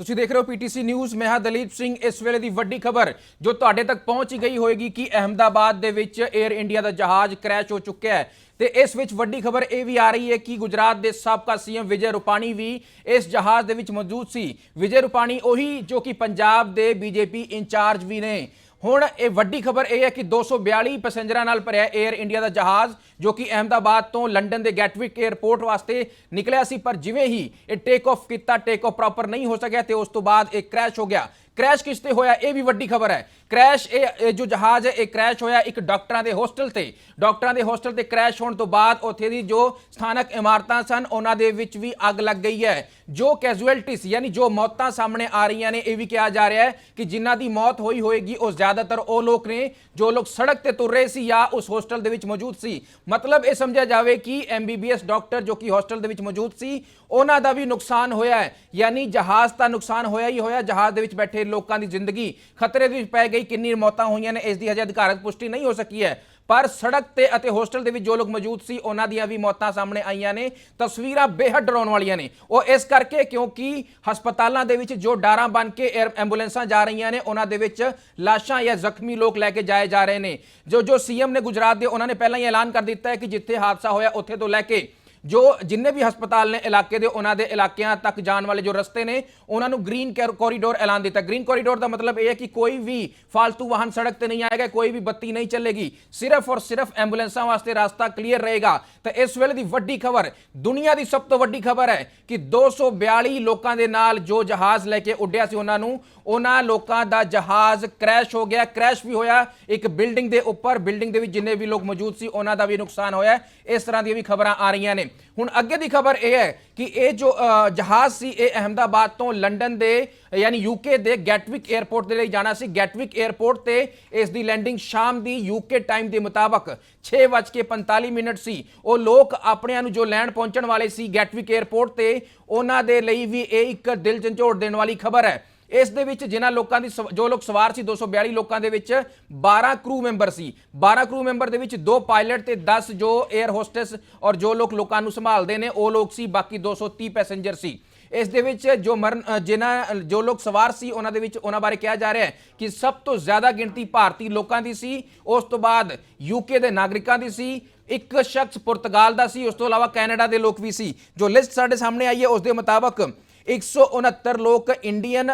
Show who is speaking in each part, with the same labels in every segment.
Speaker 1: ਤੁਸੀਂ ਦੇਖ ਰਹੇ ਹੋ ਪੀਟੀਸੀ ਨਿਊਜ਼, ਮੈਂ ਹਾਂ ਦਲੀਪ ਸਿੰਘ। ਇਸ ਵੇਲੇ ਦੀ ਵੱਡੀ ਖਬਰ ਜੋ ਤੁਹਾਡੇ ਤੱਕ ਪਹੁੰਚ ਗਈ ਹੋਏਗੀ ਕਿ ਅਹਮਦਾਬਾਦ ਦੇ ਵਿੱਚ 에ਅਰ ਇੰਡੀਆ ਦਾ ਜਹਾਜ਼ ਕ੍ਰੈਸ਼ ਹੋ ਚੁੱਕਿਆ ਹੈ। ਤੇ ਇਸ ਵਿੱਚ ਵੱਡੀ ਖਬਰ ਇਹ ਵੀ ਆ ਰਹੀ ਹੈ ਕਿ ਗੁਜਰਾਤ ਦੇ ਸਾਬਕਾ ਸੀਐਮ ਵਿਜੇ ਰੁਪਾਣੀ ਵੀ ਇਸ ਜਹਾਜ਼ ਦੇ ਵਿੱਚ ਮੌਜੂਦ ਸੀ। ਵਿਜੇ ਰੁਪਾਣੀ ਉਹੀ ਜੋ ਕਿ ਪੰਜਾਬ ਦੇ ਬੀਜੇਪੀ ਇੰਚਾਰਜ ਵੀ ਨੇ। ਹੁਣ ਇਹ ਵੱਡੀ ਖਬਰ ਇਹ ਹੈ ਕਿ 242 ਪੈਸੇਂਜਰਾਂ ਨਾਲ ਭਰਿਆ 에ਅਰ ਇੰਡੀਆ ਦਾ ਜਹਾਜ਼, ਜੋ ਕਿ ਅਹਮਦਾਬਾਦ ਤੋਂ ਲੰਡਨ ਦੇ ਗੈਟਵਿਕ 에ਅਰਪੋਰਟ ਵਾਸਤੇ ਨਿਕਲਿਆ ਸੀ, ਪਰ ਜਿਵੇਂ ਹੀ ਇਹ ਟੇਕ ਆਫ ਕੀਤਾ ਟੇਕ ਆਫ ਪ੍ਰੋਪਰ ਨਹੀਂ ਹੋ ਸਕਿਆ ਤੇ ਉਸ ਤੋਂ ਬਾਅਦ ਇਹ ਕ੍ਰੈਸ਼ ਹੋ ਗਿਆ। ਕ੍ਰੈਸ਼ ਕਿਸ ਤੇ ਹੋਇਆ, ਇਹ ਵੀ ਵੱਡੀ ਖਬਰ ਹੈ। ਕ੍ਰੈਸ਼ ਇਹ ਇਹ ਜੋ ਜਹਾਜ਼ ਹੈ, ਇਹ ਕ੍ਰੈਸ਼ ਹੋਇਆ ਇੱਕ ਡਾਕਟਰਾਂ ਦੇ ਹੋਸਟਲ ਤੇ। ਡਾਕਟਰਾਂ ਦੇ ਹੋਸਟਲ ਤੇ ਕ੍ਰੈਸ਼ ਹੋਣ ਤੋਂ ਬਾਅਦ ਉੱਥੇ ਦੀ ਜੋ ਸਥਾਨਕ ਇਮਾਰਤਾਂ ਸਨ, ਉਹਨਾਂ ਦੇ ਵਿੱਚ ਵੀ ਅੱਗ ਲੱਗ ਗਈ ਹੈ। ਜੋ ਕੈਜੂਅਲਟੀਜ਼ ਯਾਨੀ ਜੋ ਮੌਤਾਂ ਸਾਹਮਣੇ ਆ ਰਹੀਆਂ ਨੇ, ਇਹ ਵੀ ਕਿਹਾ ਜਾ ਰਿਹਾ ਹੈ ਕਿ ਜਿਨ੍ਹਾਂ ਦੀ ਮੌਤ ਹੋਈ ਹੋਏਗੀ, ਉਹ ਜ਼ਿਆਦਾਤਰ ਉਹ ਲੋਕ ਨੇ ਜੋ ਲੋਕ ਸੜਕ ਤੇ ਤੁਰ ਰਹੇ ਸੀ ਜਾਂ ਉਸ ਹੋਸਟਲ ਦੇ ਵਿੱਚ ਮੌਜੂਦ ਸੀ। ਮਤਲਬ ਇਹ ਸਮਝਿਆ ਜਾਵੇ ਕਿ ਐਮਬੀਬੀਐਸ ਡਾਕਟਰ ਜੋ ਕਿ ਹੋਸਟਲ ਦੇ ਵਿੱਚ ਮੌਜੂਦ ਸੀ, ਉਹਨਾਂ ਦਾ ਵੀ ਨੁਕਸਾਨ ਹੋਇਆ ਹੈ। ਯਾਨੀ ਜਹਾਜ਼ ਦਾ ਨੁਕਸਾਨ ਹੋਇਆ ਹੀ ਹੋਇਆ, ਜਹਾਜ਼ ਦੇ ਵਿੱਚ ਬੈਠੇ ਲੋਕਾਂ ਦੀ ਜ਼ਿੰਦਗੀ ਖਤਰੇ ਦੇ ਵਿੱਚ ਪੈ ਗਈ। ਕਿੰਨੀ ਮੌਤਾਂ ਹੋਈਆਂ ਨੇ, ਇਸ ਦੀ ਹਜੇ ਅਧਿਕਾਰਤ ਪੁਸ਼ਟੀ ਨਹੀਂ ਹੋ ਸਕੀ ਹੈ। ਪਰ ਸੜਕ ਤੇ ਅਤੇ ਹੋਸਟਲ ਦੇ ਵਿੱਚ ਜੋ ਲੋਕ ਮੌਜੂਦ ਸੀ, ਉਹਨਾਂ ਦੀਆਂ ਵੀ ਮੌਤਾਂ ਸਾਹਮਣੇ ਆਈਆਂ ਨੇ। ਤਸਵੀਰਾਂ ਬੇਹੱਦ ਡਰਾਉਣ ਵਾਲੀਆਂ ਨੇ। ਉਹ ਇਸ ਕਰਕੇ ਕਿਉਂਕਿ ਹਸਪਤਾਲਾਂ ਦੇ ਵਿੱਚ ਜੋ ਡਾਰਾਂ ਬਣ ਕੇ 에ਅਰ ਐਂਬੂਲੈਂਸਾਂ ਜਾ ਰਹੀਆਂ ਨੇ, ਉਹਨਾਂ ਦੇ ਵਿੱਚ ਲਾਸ਼ਾਂ ਜਾਂ ਜ਼ਖਮੀ ਲੋਕ ਲੈ ਕੇ ਜਾਏ ਜਾ ਰਹੇ ਨੇ। ਜੋ ਜੋ ਸੀਐਮ ਨੇ ਗੁਜਰਾਤ ਦੇ, ਉਹਨਾਂ ਨੇ ਪਹਿਲਾਂ ਹੀ ਐਲਾਨ ਕਰ ਦਿੱਤਾ ਹੈ ਕਿ ਜਿੱਥੇ ਹਾਦਸਾ ਹੋਇਆ, ਉੱਥੇ ਤੋਂ ਲੈ ਕੇ ਜੋ ਜਿੰਨੇ ਵੀ ਹਸਪਤਾਲ ਨੇ ਇਲਾਕੇ ਦੇ, ਉਹਨਾਂ ਦੇ ਇਲਾਕਿਆਂ ਤੱਕ ਜਾਣ ਵਾਲੇ ਜੋ ਰਸਤੇ ਨੇ, ਉਹਨਾਂ ਨੂੰ ਗ੍ਰੀਨ ਕੋਰੀਡੋਰ ਐਲਾਨ ਦਿੱਤਾ। ਗ੍ਰੀਨ ਕੋਰੀਡੋਰ ਦਾ ਮਤਲਬ ਇਹ ਹੈ ਕਿ ਕੋਈ ਵੀ ਫालतू ਵਾਹਨ ਸੜਕ ਤੇ ਨਹੀਂ ਆਏਗਾ, ਕੋਈ ਵੀ ਬੱਤੀ ਨਹੀਂ ਚੱਲੇਗੀ। ਸਿਰਫ ਔਰ ਸਿਰਫ ਐਂਬੂਲੈਂਸਾਂ ਵਾਸਤੇ ਰਸਤਾ ਕਲੀਅਰ ਰਹੇਗਾ। ਤਾਂ ਇਸ ਵੇਲੇ ਦੀ ਵੱਡੀ ਖਬਰ, ਦੁਨੀਆ ਦੀ ਸਭ ਤੋਂ ਵੱਡੀ ਖਬਰ ਹੈ ਕਿ 242 ਲੋਕਾਂ ਦੇ ਨਾਲ ਜੋ ਜਹਾਜ਼ ਲੈ ਕੇ ਉੱਡਿਆ ਸੀ ਉਹਨਾਂ ਨੂੰ, ਉਹਨਾਂ ਲੋਕਾਂ ਦਾ ਜਹਾਜ਼ ਕ੍ਰੈਸ਼ ਹੋ ਗਿਆ। ਕ੍ਰੈਸ਼ ਵੀ ਹੋਇਆ ਇੱਕ ਬਿਲਡਿੰਗ ਦੇ ਉੱਪਰ। ਬਿਲਡਿੰਗ ਦੇ ਵਿੱਚ ਜਿੰਨੇ ਵੀ ਲੋਕ ਮੌਜੂਦ ਸੀ, ਉਹਨਾਂ ਦਾ ਵੀ ਨੁਕਸਾਨ ਹੋਇਆ। ਇਸ ਤਰ੍ਹਾਂ ਦੀਆਂ ਵੀ ਖਬਰਾਂ ਆ ਰਹੀਆਂ ਨੇ। ਹੁਣ ਅੱਗੇ ਦੀ ਖਬਰ ਇਹ ਹੈ ਕਿ ਇਹ ਜੋ ਜਹਾਜ਼ ਸੀ, ਇਹ ਅਹਮਦਾਬਾਦ ਤੋਂ ਲੰਡਨ ਦੇ, ਯਾਨੀ ਯੂਕੇ ਦੇ ਗੈਟਵਿਕ 에ਅਰਪੋਰਟ ਦੇ ਲਈ ਜਾਣਾ ਸੀ। ਗੈਟਵਿਕ 에ਅਰਪੋਰਟ ਤੇ ਇਸ ਦੀ ਲੈਂਡਿੰਗ ਸ਼ਾਮ ਦੀ ਯੂਕੇ ਟਾਈਮ ਦੇ ਮੁਤਾਬਕ 6:45 ਮਿੰਟ ਸੀ। ਉਹ ਲੋਕ ਆਪਣਿਆਂ ਨੂੰ ਜੋ ਲੈਂਡ ਪਹੁੰਚਣ ਵਾਲੇ ਸੀ ਗੈਟਵਿਕ 에ਅਰਪੋਰਟ ਤੇ, ਉਹਨਾਂ ਦੇ ਲਈ ਵੀ ਇਹ ਇੱਕ ਦਿਲ ਝੰਜੋੜ ਦੇਣ ਵਾਲੀ ਖਬਰ ਹੈ। ਇਸ ਦੇ ਵਿੱਚ ਜਿਨ੍ਹਾਂ ਲੋਕਾਂ ਦੀ ਸਵ- ਜੋ ਲੋਕ ਸਵਾਰ ਸੀ 242 ਲੋਕਾਂ ਦੇ ਵਿੱਚ 12 ਕਰੂ ਮੈਂਬਰ ਸੀ। 12 ਕਰੂ ਮੈਂਬਰ ਦੇ ਵਿੱਚ ਦੋ ਪਾਇਲਟ ਤੇ 10 ਜੋ 에ਅਰ ਹੋਸਟਸ ਔਰ ਜੋ ਲੋਕ ਲੋਕਾਂ ਨੂੰ ਸੰਭਾਲਦੇ ਨੇ ਉਹ ਲੋਕ ਸੀ ਬਾਕੀ 230 ਪੈਸੇਂਜਰ ਸੀ। ਇਸ ਦੇ ਵਿੱਚ ਜੋ ਮਰਨ ਅ, ਜਿਨ੍ਹਾਂ ਜੋ ਲੋਕ ਸਵਾਰ ਸੀ ਉਹਨਾਂ ਦੇ ਵਿੱਚ ਉਹਨਾਂ ਬਾਰੇ ਕਿਹਾ ਜਾ ਰਿਹਾ ਹੈ ਕਿ ਸਭ ਤੋਂ ਜ਼ਿਆਦਾ ਗਿਣਤੀ ਭਾਰਤੀ ਲੋਕਾਂ ਦੀ ਸੀ ਉਸ ਤੋਂ ਬਾਅਦ ਯੂਕੇ ਦੇ ਨਾਗਰਿਕਾਂ ਦੀ ਸੀ ਇੱਕ ਸ਼ਖਸ ਪੁਰਤਗਾਲ ਦਾ ਸੀ ਉਸ ਤੋਂ ਇਲਾਵਾ ਕੈਨੇਡਾ ਦੇ ਲੋਕ ਵੀ ਸੀ। ਜੋ ਲਿਸਟ ਸਾਡੇ ਸਾਹਮਣੇ ਆਈ ਹੈ ਉਸ ਦੇ ਮੁਤਾਬਕ 169 ਲੋਕ ਇੰਡੀਅਨ